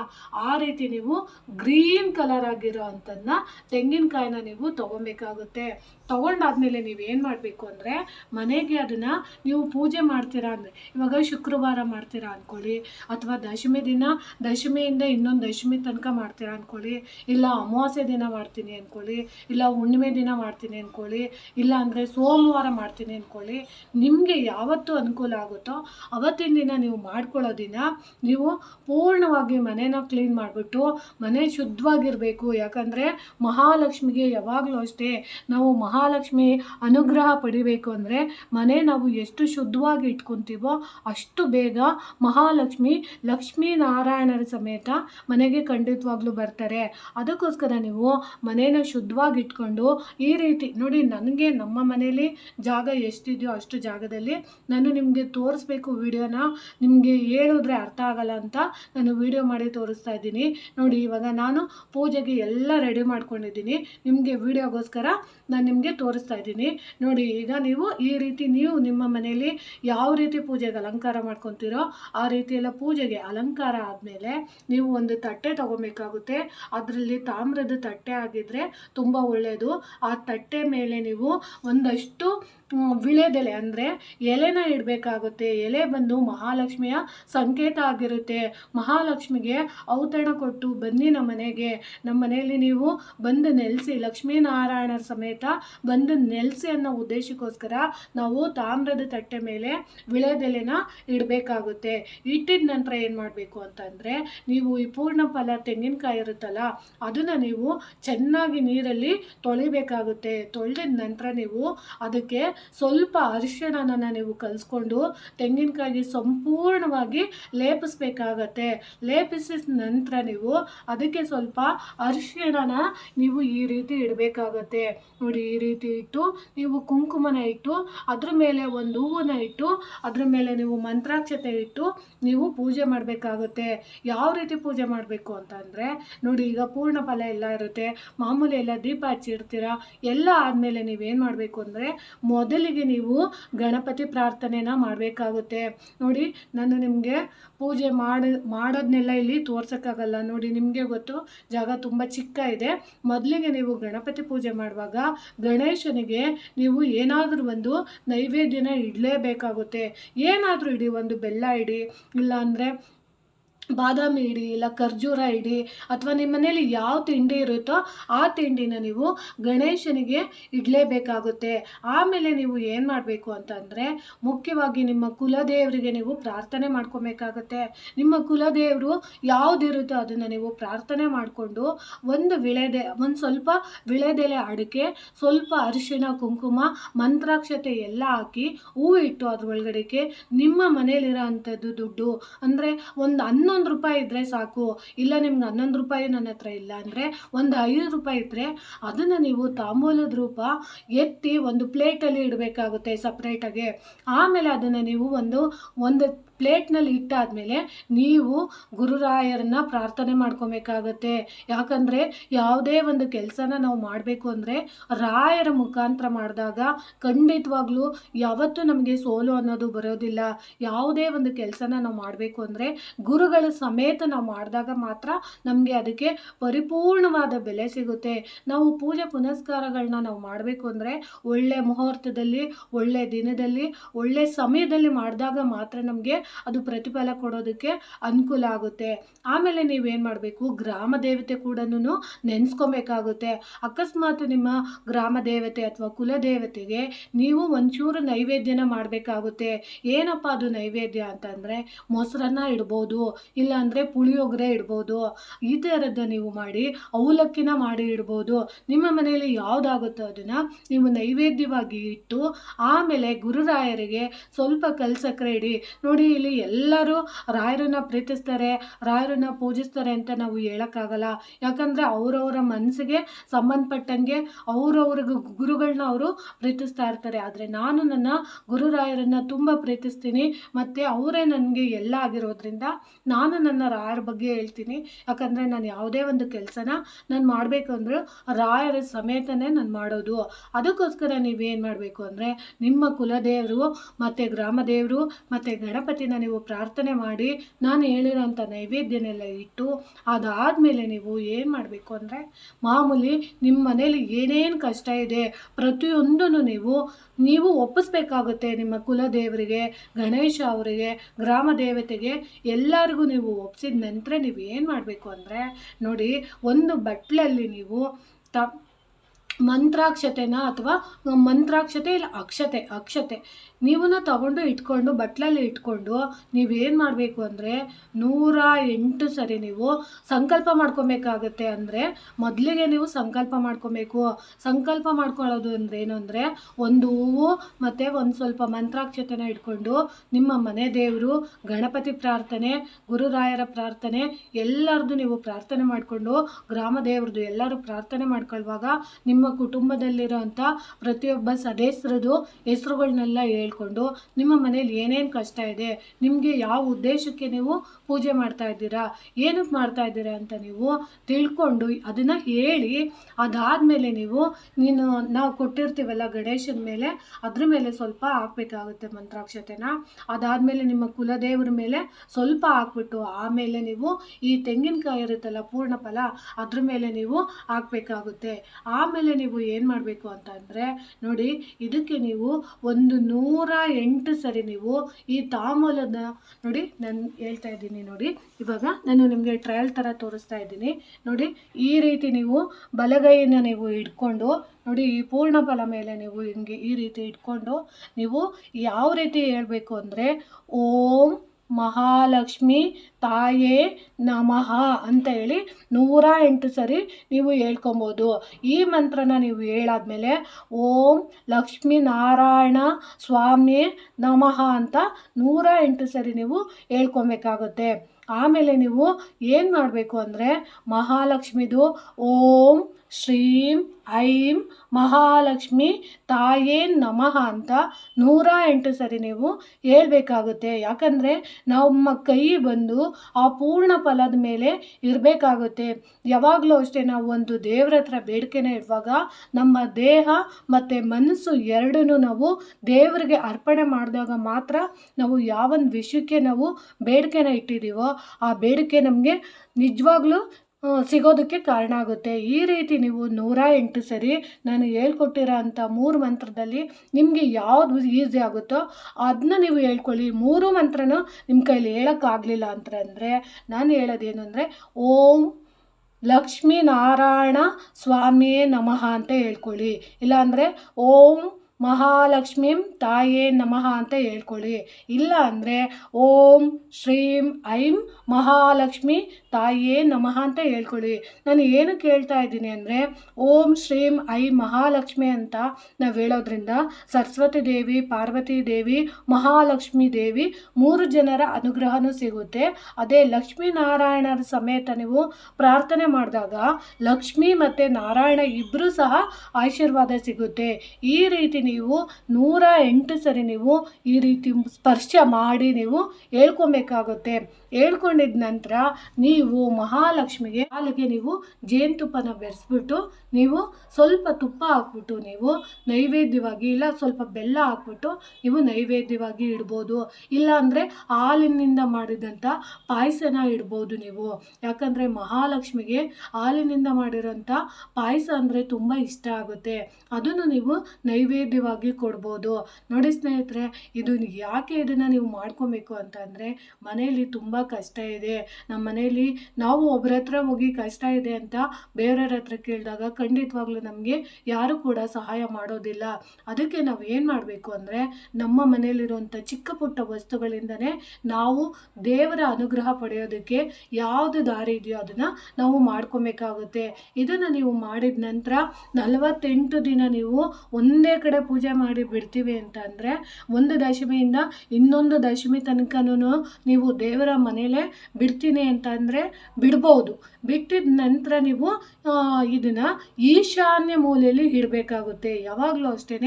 ಆ ರೀತಿ ನೀವು ಗ್ರೀನ್ ಕಲರ್ ಆಗಿರೋ ಅಂಥದ್ದನ್ನ ತೆಂಗಿನಕಾಯಿನ ನೀವು ತೊಗೊಬೇಕಾಗುತ್ತೆ. ತೊಗೊಂಡಾದ್ಮೇಲೆ ನೀವು ಏನು ಮಾಡಬೇಕು ಅಂದರೆ ಮನೆಗೆ ಅದನ್ನು ನೀವು ಪೂಜೆ ಮಾಡ್ತೀರಾ ಅಂದರೆ ಇವಾಗ ಶುಕ್ರವಾರ ಮಾಡ್ತೀರಾ ಅಂದ್ಕೊಳ್ಳಿ ಅಥವಾ ದಶಮಿ ದಿನ, ದಶಮಿಯಿಂದ ಇನ್ನೊಂದು ದಶಮಿ ತನಕ ಮಾಡ್ತೀರಾ ಅಂದ್ಕೊಳ್ಳಿ ಇಲ್ಲ ಅಮಾವಾಸ್ಯೆ ದಿನ ಮಾಡ್ತೀನಿ ಅಂದ್ಕೊಳ್ಳಿ ಇಲ್ಲ ಹುಣ್ಣಿಮೆ ದಿನ ಮಾಡ್ತೀನಿ ಅಂದ್ಕೊಳ್ಳಿ ಇಲ್ಲ ಅಂದರೆ ಸೋಮವಾರ ಮಾಡ್ತೀನಿ ಅಂದ್ಕೊಳ್ಳಿ ನಿಮಗೆ ಯಾವತ್ತು ಅನುಕೂಲ ಆಗುತ್ತೋ ಅವತ್ತಿನ ದಿನ ನೀವು ಮಾಡ್ಕೊಳ್ಳೋ ದಿನ ನೀವು ಪೂರ್ಣವಾಗಿ ಮನೇನ ಕ್ಲೀನ್ ಮಾಡಿಬಿಟ್ಟು ಮನೆ ಶುದ್ಧವಾಗಿರಬೇಕು. ಯಾಕಂದರೆ ಮಹಾಲಕ್ಷ್ಮಿಗೆ ಯಾವಾಗಲೂ ಅಷ್ಟೇ, ನಾವು ಮಹಾಲಕ್ಷ್ಮಿ ಅನುಗ್ರಹ ಪಡಿಬೇಕು ಅಂದರೆ ಮನೆ ನಾವು ಎಷ್ಟು ಶುದ್ಧವಾಗಿ ಇಟ್ಕೊತೀವೋ ಅಷ್ಟು ಬೇಗ ಮಹಾಲಕ್ಷ್ಮಿ ಲಕ್ಷ್ಮೀ ನಾರಾಯಣರ ಸಮೇತ ಮನೆಗೆ ಖಂಡಿತವಾಗ್ಲೂ ಬರ್ತಾರೆ. ಅದಕ್ಕೋಸ್ಕರ ನೀವು ಮನೇನ ಶುದ್ಧವಾಗಿ ಇಟ್ಕೊಂಡು ಈ ರೀತಿ ನೋಡಿ ನನಗೆ ನಮ್ಮ ಮನೇಲಿ ಜಾಗ ಎಷ್ಟಿದೆಯೋ ಅಷ್ಟು ಜಾಗದಲ್ಲಿ ನಾನು ನಿಮಗೆ ತೋರಿಸ್ಬೇಕು ವಿಡಿಯೋನ. ನಿಮಗೆ ಹೇಳಿದ್ರೆ ಅರ್ಥ ಆಗಲ್ಲ ಅಂತ ನಾನು ವಿಡಿಯೋ ಮಾಡಿ ತೋರಿಸ್ತಾ ಇದ್ದೀನಿ. ನೋಡಿ ಇವಾಗ ನಾನು ಪೂಜೆಗೆ ಎಲ್ಲ ರೆಡಿ ಮಾಡ್ಕೊಂಡಿದ್ದೀನಿ. ನಿಮಗೆ ವಿಡಿಯೋಗೋಸ್ಕರ ನಾನು ನಿಮಗೆ ತೋರಿಸ್ತಾ ಇದ್ದೀನಿ. ನೋಡಿ, ಈಗ ನೀವು ಈ ರೀತಿ ನೀವು ನಿಮ್ಮ ಮನೆಯಲ್ಲಿ ಯಾವ ರೀತಿ ಪೂಜೆಗೆ ಅಲಂಕಾರ ಮಾಡ್ಕೊತೀರೋ ಆ ರೀತಿ ಪೂಜೆಗೆ ಅಲಂಕಾರ ಆದಮೇಲೆ ನೀವು ಒಂದು ತಟ್ಟೆ ತಗೋಬೇಕಾಗುತ್ತೆ. ಅದರಲ್ಲಿ ತಾಮ್ರದ ತಟ್ಟೆ ಆಗಿದ್ದರೆ ತುಂಬ ಒಳ್ಳೆಯದು ಆ ತಟ್ಟೆ ಮೇಲೆ ನೀವು ಒಂದಷ್ಟು ವಿಳೆದೆಲೆ ಅಂದರೆ ಎಲೆನ ಇಡಬೇಕಾಗುತ್ತೆ. ಎಲೆ ಬಂದು ಮಹಾಲಕ್ಷ್ಮಿಯ ಸಂಕೇತ ಆಗಿರುತ್ತೆ. ಮಹಾಲಕ್ಷ್ಮಿಗೆ ಔತಣ ಕೊಟ್ಟು ಬನ್ನಿ ನಮ್ಮ ಮನೆಗೆ. ನಮ್ಮ ಮನೆಯಲ್ಲಿ ನೀವು ಬಂದು ನೆಲೆಸಿ ಲಕ್ಷ್ಮೀನಾರಾಯಣರ ಸಮೇತ ಬಂದು ನೆಲೆಸಿ ಅನ್ನೋ ಉದ್ದೇಶಕ್ಕೋಸ್ಕರ ನಾವು ತಾಮ್ರದ ತಟ್ಟೆ ಮೇಲೆ ವಿಳೆದೆಲೆನ ಇಡಬೇಕಾಗುತ್ತೆ. ಇಟ್ಟಿದ ನಂತರ ಏನು ಮಾಡಬೇಕು ಅಂತಂದರೆ ನೀವು ಈ ಪೂರ್ಣ ಫಲ ತೆಂಗಿನಕಾಯಿ ಇರುತ್ತಲ್ಲ, ಅದನ್ನು ನೀವು ಚೆನ್ನಾಗಿ ನೀರಲ್ಲಿ ತೊಳಿಬೇಕಾಗುತ್ತೆ. ತೊಳೆದ ನಂತರ ನೀವು ಅದಕ್ಕೆ ಸ್ವಲ್ಪ ಅರಿಶಿಣನ ನೀವು ಕಲಿಸ್ಕೊಂಡು ತೆಂಗಿನಕಾಯಿ ಸಂಪೂರ್ಣವಾಗಿ ಲೇಪಿಸ್ಬೇಕಾಗತ್ತೆ. ಲೇಪಿಸಿದ ನಂತರ ನೀವು ಅದಕ್ಕೆ ಸ್ವಲ್ಪ ಅರಿಶಿಣನ ನೀವು ಈ ರೀತಿ ಇಡಬೇಕಾಗತ್ತೆ. ನೋಡಿ, ಈ ರೀತಿ ಇಟ್ಟು ನೀವು ಕುಂಕುಮನ ಇಟ್ಟು ಅದ್ರ ಮೇಲೆ ಒಂದು ಹೂವನ್ನ ಇಟ್ಟು ಅದ್ರ ಮೇಲೆ ನೀವು ಮಂತ್ರಾಕ್ಷತೆ ಇಟ್ಟು ನೀವು ಪೂಜೆ ಮಾಡಬೇಕಾಗುತ್ತೆ. ಯಾವ ರೀತಿ ಪೂಜೆ ಮಾಡಬೇಕು ಅಂತಂದರೆ ನೋಡಿ ಈಗ ಪೂರ್ಣ ಫಲ ಎಲ್ಲ ಇರುತ್ತೆ. ಮಾಮೂಲಿ ಎಲ್ಲ ದೀಪ ಹಚ್ಚಿಡ್ತೀರ ಎಲ್ಲ ಆದಮೇಲೆ ನೀವೇನು ಮಾಡಬೇಕು ಅಂದರೆ ಮೊದಲಿಗೆ ನೀವು ಗಣಪತಿ ಪ್ರಾರ್ಥನೆನ ಮಾಡಬೇಕಾಗುತ್ತೆ. ನೋಡಿ ನಾನು ನಿಮಗೆ ಪೂಜೆ ಮಾಡಿ ಮಾಡೋದನ್ನೆಲ್ಲ ಇಲ್ಲಿ ತೋರ್ಸೋಕ್ಕಾಗಲ್ಲ. ನೋಡಿ ನಿಮಗೆ ಗೊತ್ತು ಜಾಗ ತುಂಬ ಚಿಕ್ಕ ಇದೆ. ಮೊದಲಿಗೆ ನೀವು ಗಣಪತಿ ಪೂಜೆ ಮಾಡುವಾಗ ಗಣೇಶನಿಗೆ ನೀವು ಏನಾದರೂ ಒಂದು ನೈವೇದ್ಯನ ಇಡಲೇಬೇಕಾಗುತ್ತೆ. ಏನಾದರೂ ಇಡಿ ಒಂದು ಬೆಲ್ಲ ಇಡಿ ಇಲ್ಲ ಅಂದರೆ ಬಾದಾಮಿ ಇಡಿ ಇಲ್ಲ ಖರ್ಜೂರ ಇಡಿ ಅಥವಾ ನಿಮ್ಮ ಮನೇಲಿ ಯಾವ ತಿಂಡಿ ಇರುತ್ತೋ ಆ ತಿಂಡಿನ ನೀವು ಗಣೇಶನಿಗೆ ಇಡಲೇಬೇಕಾಗುತ್ತೆ. ಆಮೇಲೆ ನೀವು ಏನು ಮಾಡಬೇಕು ಅಂತಂದರೆ ಮುಖ್ಯವಾಗಿ ನಿಮ್ಮ ಕುಲದೇವರಿಗೆ ನೀವು ಪ್ರಾರ್ಥನೆ ಮಾಡ್ಕೊಬೇಕಾಗುತ್ತೆ. ನಿಮ್ಮ ಕುಲದೇವರು ಯಾವುದಿರುತ್ತೋ ಅದನ್ನು ನೀವು ಪ್ರಾರ್ಥನೆ ಮಾಡಿಕೊಂಡು ಒಂದು ವಿಳೆದೆ, ಒಂದು ಸ್ವಲ್ಪ ವಿಳೆದೆಲೆ ಅಡಿಕೆ, ಸ್ವಲ್ಪ ಅರಿಶಿಣ, ಕುಂಕುಮ, ಮಂತ್ರಾಕ್ಷತೆ ಎಲ್ಲ ಹಾಕಿ ಹೂವು ಇಟ್ಟು ಅದ್ರ ಒಳಗಡೆಗೆ ನಿಮ್ಮ ಮನೇಲಿರೋ ಅಂಥದ್ದು ದುಡ್ಡು, ಅಂದರೆ ಒಂದು ಹನ್ನೊಂದು ರೂಪಾಯಿ ಇದ್ದರೆ ಸಾಕು, ಇಲ್ಲ ನಿಮ್ಗೆ ಹನ್ನೊಂದು ರೂಪಾಯಿ ನನ್ನ ಹತ್ರ ಇಲ್ಲ ಅಂದರೆ ಒಂದು ಐದು ರೂಪಾಯಿ ಇದ್ದರೆ ಅದನ್ನು ನೀವು ತಾಂಬೂಲದ ರೂಪ ಎತ್ತಿ ಒಂದು ಪ್ಲೇಟಲ್ಲಿ ಇಡಬೇಕಾಗುತ್ತೆ ಸಪ್ರೇಟಾಗಿ ಆಮೇಲೆ ಅದನ್ನು ನೀವು ಒಂದು ಒಂದು ಪ್ಲೇಟ್ನಲ್ಲಿ ಇಟ್ಟಾದಮೇಲೆ ನೀವು ಗುರುರಾಯರನ್ನ ಪ್ರಾರ್ಥನೆ ಮಾಡ್ಕೊಬೇಕಾಗತ್ತೆ. ಯಾಕಂದರೆ ಯಾವುದೇ ಒಂದು ಕೆಲಸನ ನಾವು ಮಾಡಬೇಕು ಅಂದರೆ ರಾಯರ ಮುಖಾಂತರ ಮಾಡಿದಾಗ ಖಂಡಿತವಾಗ್ಲೂ ಯಾವತ್ತೂ ನಮಗೆ ಸೋಲು ಅನ್ನೋದು ಬರೋದಿಲ್ಲ. ಯಾವುದೇ ಒಂದು ಕೆಲಸನ ನಾವು ಮಾಡಬೇಕು ಅಂದರೆ ಗುರುಗಳ ಸಮೇತ ನಾವು ಮಾಡಿದಾಗ ಮಾತ್ರ ನಮಗೆ ಅದಕ್ಕೆ ಪರಿಪೂರ್ಣವಾದ ಬೆಲೆ ಸಿಗುತ್ತೆ. ನಾವು ಪೂಜೆ ಪುನಸ್ಕಾರಗಳನ್ನ ನಾವು ಮಾಡಬೇಕು ಅಂದರೆ ಒಳ್ಳೆ ಮುಹೂರ್ತದಲ್ಲಿ, ಒಳ್ಳೆ ದಿನದಲ್ಲಿ, ಒಳ್ಳೆ ಸಮಯದಲ್ಲಿ ಮಾಡಿದಾಗ ಮಾತ್ರ ನಮಗೆ ಅದು ಪ್ರತಿಫಲ ಕೊಡೋದಕ್ಕೆ ಅನುಕೂಲ ಆಗುತ್ತೆ. ಆಮೇಲೆ ನೀವೇನು ಮಾಡಬೇಕು? ಗ್ರಾಮ ದೇವತೆ ಕೂಡ ನೆನೆಸ್ಕೊಬೇಕಾಗುತ್ತೆ. ಅಕಸ್ಮಾತ್ ನಿಮ್ಮ ಗ್ರಾಮ ದೇವತೆ ಅಥವಾ ಕುಲದೇವತೆಗೆ ನೀವು ಒಂಚೂರು ನೈವೇದ್ಯನ ಮಾಡಬೇಕಾಗುತ್ತೆ. ಏನಪ್ಪ ಅದು ನೈವೇದ್ಯ ಅಂತಂದರೆ ಮೊಸರನ್ನ ಇಡ್ಬೋದು, ಇಲ್ಲಾಂದರೆ ಪುಳಿಯೋಗರೆ ಇಡ್ಬೋದು. ಈ ಥರದ್ದು ನೀವು ಮಾಡಿ ಅವಲಕ್ಕಿನ ಮಾಡಿ ಇಡ್ಬೋದು. ನಿಮ್ಮ ಮನೆಯಲ್ಲಿ ಯಾವುದಾಗುತ್ತೋ ಅದನ್ನು ನೀವು ನೈವೇದ್ಯವಾಗಿ ಇಟ್ಟು ಆಮೇಲೆ ಗುರುರಾಯರಿಗೆ ಸ್ವಲ್ಪ ಕಲ್ಸಕ್ಕೆ ಇಡಿ ನೋಡಿ ಇಲ್ಲಿ ಎಲ್ಲರೂ ರಾಯರನ್ನ ಪ್ರೀತಿಸ್ತಾರೆ, ರಾಯರನ್ನ ಪೂಜಿಸ್ತಾರೆ ಅಂತ ನಾವು ಹೇಳೋಕ್ಕಾಗಲ್ಲ. ಯಾಕಂದರೆ ಅವರವರ ಮನಸ್ಸಿಗೆ ಸಂಬಂಧಪಟ್ಟಂಗೆ ಅವರವ್ರ ಗುರುಗಳನ್ನ ಅವರು ಪ್ರೀತಿಸ್ತಾ ಇರ್ತಾರೆ. ಆದರೆ ನಾನು ನನ್ನ ಗುರುರಾಯರನ್ನು ತುಂಬ ಪ್ರೀತಿಸ್ತೀನಿ. ಮತ್ತು ಅವರೇ ನನಗೆ ಎಲ್ಲ ಆಗಿರೋದ್ರಿಂದ ನಾನು ನನ್ನ ರಾಯರ ಬಗ್ಗೆ ಹೇಳ್ತೀನಿ. ಯಾಕಂದರೆ ನಾನು ಯಾವುದೇ ಒಂದು ಕೆಲಸನ ನಾನು ಮಾಡಬೇಕು ಅಂದ್ರೆ ರಾಯರ ಸಮೇತನೇ ನಾನು ಮಾಡೋದು. ಅದಕ್ಕೋಸ್ಕರ ನೀವೇನು ಮಾಡಬೇಕು ಅಂದರೆ ನಿಮ್ಮ ಕುಲದೇವರು, ಮತ್ತು ಗ್ರಾಮದೇವರು, ಮತ್ತು ಮತ್ತು ನೀವು ಪ್ರಾರ್ಥನೆ ಮಾಡಿ, ನಾನು ಹೇಳಿರೋಂಥ ನೈವೇದ್ಯನೆಲ್ಲ ಇಟ್ಟು, ಅದಾದಮೇಲೆ ನೀವು ಏನು ಮಾಡಬೇಕು ಅಂದರೆ, ಮಾಮೂಲಿ ನಿಮ್ಮ ಮನೇಲಿ ಏನೇನು ಕಷ್ಟ ಇದೆ, ಪ್ರತಿಯೊಂದನ್ನು ನೀವು ನೀವು ಒಪ್ಪಿಸ್ಬೇಕಾಗುತ್ತೆ ನಿಮ್ಮ ಕುಲದೇವರಿಗೆ, ಗಣೇಶ ಅವರಿಗೆ, ಗ್ರಾಮ ದೇವತೆಗೆ, ಎಲ್ಲರಿಗೂ ನೀವು ಒಪ್ಪಿಸಿದ ನಂತರ ನೀವು ಏನು ಮಾಡಬೇಕು ಅಂದರೆ, ನೋಡಿ, ಒಂದು ಬಟ್ಲಲ್ಲಿ ನೀವು ತ, ಮಂತ್ರಾಕ್ಷತೆನ ಅಥವಾ ಮಂತ್ರಾಕ್ಷತೆ ಇಲ್ಲ, ಅಕ್ಷತೆ ಅಕ್ಷತೆ ನೀವನ್ನ ತಗೊಂಡು ಇಟ್ಕೊಂಡು, ಬಟ್ಲಲ್ಲಿ ಇಟ್ಕೊಂಡು ನೀವೇನು ಮಾಡಬೇಕು ಅಂದರೆ ನೂರ ಎಂಟು ಸರಿ ನೀವು ಸಂಕಲ್ಪ ಮಾಡ್ಕೊಬೇಕಾಗತ್ತೆ ಅಂದರೆ ಮೊದಲಿಗೆ ನೀವು ಸಂಕಲ್ಪ ಮಾಡ್ಕೊಬೇಕು. ಸಂಕಲ್ಪ ಮಾಡ್ಕೊಳ್ಳೋದು ಅಂದರೆ ಏನು ಅಂದರೆ ಒಂದು ಹೂವು ಮತ್ತು ಒಂದು ಸ್ವಲ್ಪ ಮಂತ್ರಾಕ್ಷತೆನ ಇಟ್ಕೊಂಡು ನಿಮ್ಮ ಮನೆ ದೇವರು, ಗಣಪತಿ ಪ್ರಾರ್ಥನೆ, ಗುರುರಾಯರ ಪ್ರಾರ್ಥನೆ ಎಲ್ಲರದ್ದು ನೀವು ಪ್ರಾರ್ಥನೆ ಮಾಡಿಕೊಂಡು ಗ್ರಾಮ ದೇವ್ರದ್ದು ಎಲ್ಲರೂ ಪ್ರಾರ್ಥನೆ ಮಾಡ್ಕೊಳ್ಳುವಾಗ ನಿಮ್ಮ ಕುಟುಂಬದಲ್ಲಿರೋಂಥ ಪ್ರತಿಯೊಬ್ಬ ಸದಸ್ಯರದು ಹೆಸರುಗಳನ್ನೆಲ್ಲ ಹೇಳ್ಕೊಂಡು ನಿಮ್ಮ ಮನೇಲಿ ಏನೇನು ಕಷ್ಟ ಇದೆ, ನಿಮಗೆ ಯಾವ ಉದ್ದೇಶಕ್ಕೆ ನೀವು ಪೂಜೆ ಮಾಡ್ತಾ ಇದ್ದೀರಾ ಏನಕ್ಕೆ ಮಾಡ್ತಾ ಇದ್ದೀರಾ ಅಂತ ನೀವು ತಿಳ್ಕೊಂಡು ಅದನ್ನು ಹೇಳಿ, ಅದಾದಮೇಲೆ ನೀವು, ನೀನು, ನಾವು ಕೊಟ್ಟಿರ್ತೀವಲ್ಲ ಗಣೇಶನ ಮೇಲೆ, ಅದ್ರ ಮೇಲೆ ಸ್ವಲ್ಪ ಹಾಕ್ಬೇಕಾಗುತ್ತೆ ಮಂತ್ರಾಕ್ಷತೆನ. ಅದಾದಮೇಲೆ ನಿಮ್ಮ ಕುಲದೇವ್ರ ಮೇಲೆ ಸ್ವಲ್ಪ ಹಾಕ್ಬಿಟ್ಟು, ಆಮೇಲೆ ನೀವು ಈ ತೆಂಗಿನಕಾಯಿ ಇರುತ್ತಲ್ಲ ಪೂರ್ಣ ಫಲ, ಅದ್ರ ಮೇಲೆ ನೀವು ಹಾಕ್ಬೇಕಾಗುತ್ತೆ. ಆಮೇಲೆ ನೀವು ಏನು ಮಾಡಬೇಕು ಅಂತಂದರೆ ನೋಡಿ, ಇದಕ್ಕೆ ನೀವು ಒಂದು ನೂರ ಎಂಟು ಸರಿ ನೀವು ಈ ತಾಮೂಲದ ನೋಡಿ ನಾನು ಹೇಳ್ತಾ ಇದ್ದೀನಿ ನೋಡಿ. ಇವಾಗ ನಾನು ನಿಮಗೆ ಟ್ರಯಲ್ ಥರ ತೋರಿಸ್ತಾ ಇದ್ದೀನಿ. ನೋಡಿ, ಈ ರೀತಿ ನೀವು ಬಲಗೈಯನ್ನು ನೀವು ಇಟ್ಕೊಂಡು ನೋಡಿ, ಈ ಪೂರ್ಣ ಫಲ ಮೇಲೆ ನೀವು ಹಿಂಗೆ ಈ ರೀತಿ ಇಟ್ಕೊಂಡು ನೀವು ಯಾವ ರೀತಿ ಹೇಳಬೇಕು ಅಂದರೆ, ಓಂ ಮಹಾಲಕ್ಷ್ಮಿ ತಾಯೇ ನಮಃ ಅಂತ ಹೇಳಿ ನೂರ ಎಂಟು ಸರಿ ನೀವು ಹೇಳ್ಕೊಬೋದು. ಈ ಮಂತ್ರನ ನೀವು ಹೇಳಾದ್ಮೇಲೆ ಓಂ ಲಕ್ಷ್ಮಿ ನಾರಾಯಣ ಸ್ವಾಮಿ ನಮಃ ಅಂತ ನೂರ ಎಂಟು ಸರಿ ನೀವು ಹೇಳ್ಕೊಬೇಕಾಗುತ್ತೆ. ಆಮೇಲೆ ನೀವು ಏನು ಮಾಡಬೇಕು ಅಂದರೆ ಮಹಾಲಕ್ಷ್ಮಿದು ಓಂ ಶ್ರೀಂ ಐಂ ಮಹಾಲಕ್ಷ್ಮಿ ತಾಯೇ ನಮಃ ಅಂತ ನೂರ ಎಂಟು ಸರಿ ನೀವು ಹೇಳ್ಬೇಕಾಗುತ್ತೆ. ಯಾಕಂದರೆ ನಮ್ಮ ಕೈ ಬಂದು ಆ ಪೂರ್ಣ ಫಲದ ಮೇಲೆ ಇರಬೇಕಾಗುತ್ತೆ. ಯಾವಾಗಲೂ ಅಷ್ಟೇ ನಾವು ಒಂದು ದೇವ್ರ ಹತ್ರ ಬೇಡಿಕೆನ ಇಡುವಾಗ ನಮ್ಮ ದೇಹ ಮತ್ತು ಮನಸ್ಸು ಎರಡನ್ನೂ ನಾವು ದೇವರಿಗೆ ಅರ್ಪಣೆ ಮಾಡಿದಾಗ ಮಾತ್ರ ನಾವು ಯಾವೊಂದು ವಿಷಯಕ್ಕೆ ನಾವು ಬೇಡಿಕೆನ ಇಟ್ಟಿದ್ದೀವೋ, ಆ ಬೇಡಿಕೆ ನಮಗೆ ನಿಜವಾಗ್ಲೂ ಸಿಗೋದಕ್ಕೆ ಕಾರಣ ಆಗುತ್ತೆ. ಈ ರೀತಿ ನೀವು ನೂರ ಎಂಟು ಸರಿ ನಾನು ಹೇಳ್ಕೊಟ್ಟಿರೋ ಅಂಥ ಮೂರು ಮಂತ್ರದಲ್ಲಿ ನಿಮಗೆ ಯಾವುದು ಈಸಿ ಆಗುತ್ತೋ ಅದನ್ನ ನೀವು ಹೇಳ್ಕೊಳ್ಳಿ. ಮೂರು ಮಂತ್ರನೂ ನಿಮ್ಮ ಕೈಲಿ ಹೇಳೋಕ್ಕಾಗಲಿಲ್ಲ ಅಂತಂದರೆ ನಾನು ಹೇಳೋದೇನು ಅಂದರೆ ಓಂ ಲಕ್ಷ್ಮೀನಾರಾಯಣ ಸ್ವಾಮಿಯೇ ನಮಃ ಅಂತ ಹೇಳ್ಕೊಳ್ಳಿ. ಇಲ್ಲಾಂದರೆ ಓಂ ಮಹಾಲಕ್ಷ್ಮೀಂ ತಾಯೇ ನಮಃ ಅಂತ ಹೇಳ್ಕೊಳ್ಳಿ. ಇಲ್ಲ ಅಂದರೆ ಓಂ ಶ್ರೀಂ ಐಂ ಮಹಾಲಕ್ಷ್ಮಿ ತಾಯೇ ನಮಃ ಅಂತ ಹೇಳ್ಕೊಳ್ಳಿ. ನಾನು ಏನು ಕೇಳ್ತಾ ಇದ್ದೀನಿ ಅಂದರೆ ಓಂ ಶ್ರೀಂ ಐ ಮಹಾಲಕ್ಷ್ಮಿ ಅಂತ ನಾವು ಹೇಳೋದ್ರಿಂದ ಸರಸ್ವತಿ ದೇವಿ, ಪಾರ್ವತಿ ದೇವಿ, ಮಹಾಲಕ್ಷ್ಮೀ ದೇವಿ ಮೂರು ಜನರ ಅನುಗ್ರಹನೂ ಸಿಗುತ್ತೆ. ಅದೇ ಲಕ್ಷ್ಮೀನಾರಾಯಣರ ಸಮೇತ ನೀವು ಪ್ರಾರ್ಥನೆ ಮಾಡಿದಾಗ ಲಕ್ಷ್ಮಿ ಮತ್ತು ನಾರಾಯಣ ಇಬ್ಬರೂ ಸಹ ಆಶೀರ್ವಾದ ಸಿಗುತ್ತೆ. ಈ ರೀತಿ ನೀವು ನೂರ ಎಂಟು ಸರಿ ನೀವು ಈ ರೀತಿ ಸ್ಪರ್ಶ ಮಾಡಿ ನೀವು ಹೇಳ್ಕೊಬೇಕಾಗುತ್ತೆ. ಹೇಳ್ಕೊಂಡಿದ ನಂತರ ನೀವು ಮಹಾಲಕ್ಷ್ಮಿಗೆ ಹಾಲಿಗೆ ನೀವು ಜೇನುತುಪ್ಪನ ಬೆರೆಸ್ಬಿಟ್ಟು, ನೀವು ಸ್ವಲ್ಪ ತುಪ್ಪ ಹಾಕ್ಬಿಟ್ಟು, ನೀವು ನೈವೇದ್ಯವಾಗಿ ಇಲ್ಲ ಸ್ವಲ್ಪ ಬೆಲ್ಲ ಹಾಕ್ಬಿಟ್ಟು ನೀವು ನೈವೇದ್ಯವಾಗಿ ಇಡ್ಬೋದು. ಇಲ್ಲ ಅಂದರೆ ಹಾಲಿನಿಂದ ಮಾಡಿದಂಥ ಪಾಯಸನ ಇಡ್ಬೋದು ನೀವು. ಯಾಕಂದರೆ ಮಹಾಲಕ್ಷ್ಮಿಗೆ ಹಾಲಿನಿಂದ ಮಾಡಿರೋಂಥ ಪಾಯಸ ಅಂದರೆ ತುಂಬ ಇಷ್ಟ ಆಗುತ್ತೆ. ಅದನ್ನು ನೀವು ನೈವೇದ್ಯವಾಗಿ ಕೊಡ್ಬೋದು. ನೋಡಿ ಸ್ನೇಹಿತರೆ ಇದು ಯಾಕೆ ಇದನ್ನು ನೀವು ಮಾಡ್ಕೊಬೇಕು ಅಂತ ಅಂದರೆ ಮನೆಯಲ್ಲಿ ತುಂಬ ಕಷ್ಟ ಇದೆ. ನಮ್ಮ ಮನೇಲಿ ನಾವು ಒಬ್ಬರ ಹತ್ರ ಹೋಗಿ ಕಷ್ಟ ಇದೆ ಅಂತ ಬೇರೆಯವ್ರ ಹತ್ರ ಕೇಳಿದಾಗ ಖಂಡಿತವಾಗ್ಲೂ ನಮಗೆ ಯಾರು ಕೂಡ ಸಹಾಯ ಮಾಡೋದಿಲ್ಲ. ಅದಕ್ಕೆ ನಾವು ಏನು ಮಾಡಬೇಕು ಅಂದರೆ ನಮ್ಮ ಮನೆಯಲ್ಲಿರುವಂಥ ಚಿಕ್ಕ ಪುಟ್ಟ ವಸ್ತುಗಳಿಂದನೇ ನಾವು ದೇವರ ಅನುಗ್ರಹ ಪಡೆಯೋದಕ್ಕೆ ಯಾವುದು ದಾರಿ ಇದೆಯೋ ಅದನ್ನು ನಾವು ಮಾಡ್ಕೊಬೇಕಾಗುತ್ತೆ. ಇದನ್ನು ನೀವು ಮಾಡಿದ ನಂತರ ನಲವತ್ತೆಂಟು ದಿನ ನೀವು ಒಂದೇ ಕಡೆ ಪೂಜೆ ಮಾಡಿ ಬಿಡ್ತೀವಿ ಅಂತ ಅಂದರೆ ಒಂದು ದಶಮಿಯಿಂದ ಇನ್ನೊಂದು ದಶಮಿ ತನಕನೂ ನೀವು ದೇವರ ಮನೇಲೇ ಬಿಡ್ತೀನಿ ಅಂತ ಅಂದರೆ ಬಿಡ್ಬೋದು. ಬಿಟ್ಟಿದ ನಂತರ ನೀವು ಇದನ್ನು ಈಶಾನ್ಯ ಮೂಲೆಯಲ್ಲಿ ಇಡಬೇಕಾಗುತ್ತೆ. ಯಾವಾಗಲೂ ಅಷ್ಟೇ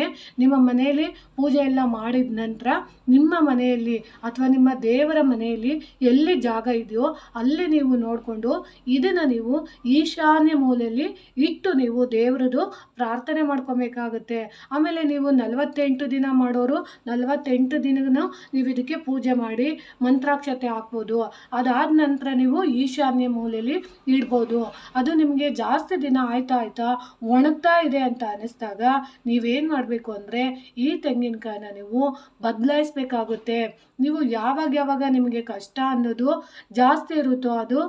ನಿಮ್ಮ ಮನೆಯಲ್ಲಿ ಪೂಜೆ ಎಲ್ಲ ಮಾಡಿದ ನಂತರ ನಿಮ್ಮ ಮನೆಯಲ್ಲಿ ಅಥವಾ ನಿಮ್ಮ ದೇವರ ಮನೆಯಲ್ಲಿ ಎಲ್ಲಿ ಜಾಗ ಇದೆಯೋ ಅಲ್ಲಿ ನೀವು ನೋಡಿಕೊಂಡು ಇದನ್ನು ನೀವು ಈಶಾನ್ಯ ಮೂಲೆಯಲ್ಲಿ ಇಟ್ಟು ನೀವು ದೇವರದು ಪ್ರಾರ್ಥನೆ ಮಾಡ್ಕೊಬೇಕಾಗುತ್ತೆ. ಆಮೇಲೆ ನೀವು ನಲವತ್ತೆಂಟು ದಿನ ಮಾಡೋರು, ನಲವತ್ತೆಂಟು ದಿನನೂ ನೀವು ಇದಕ್ಕೆ ಪೂಜೆ ಮಾಡಿ ಮಂತ್ರಾಕ್ಷತೆ ಹಾಕ್ಬೋದು. ಅದಾದ ನಂತರ ನೀವು ಈಶಾನ್ಯ ಮೂಲೆಯಲ್ಲಿ ಇಡ್ಬೋದು. ಅದು ನಿಮಗೆ ಜಾಸ್ತಿ ದಿನ ಆಯ್ತಾ ಆಯ್ತಾ ಒಣಗ್ತಾ ಇದೆ ಅಂತ ಅನ್ನಿಸ್ದಾಗ ನೀವೇನು ಮಾಡಬೇಕು ಅಂದರೆ ಈ ತೆಂಗಿನಕಾಯಿನ ನೀವು ಬದಲಾಯಿಸ್ಬೇಕಾಗುತ್ತೆ. ನೀವು ಯಾವಾಗ ಯಾವಾಗ ನಿಮಗೆ ಕಷ್ಟ ಅನ್ನೋದು ಜಾಸ್ತಿ ಇರುತ್ತೋ ಅದು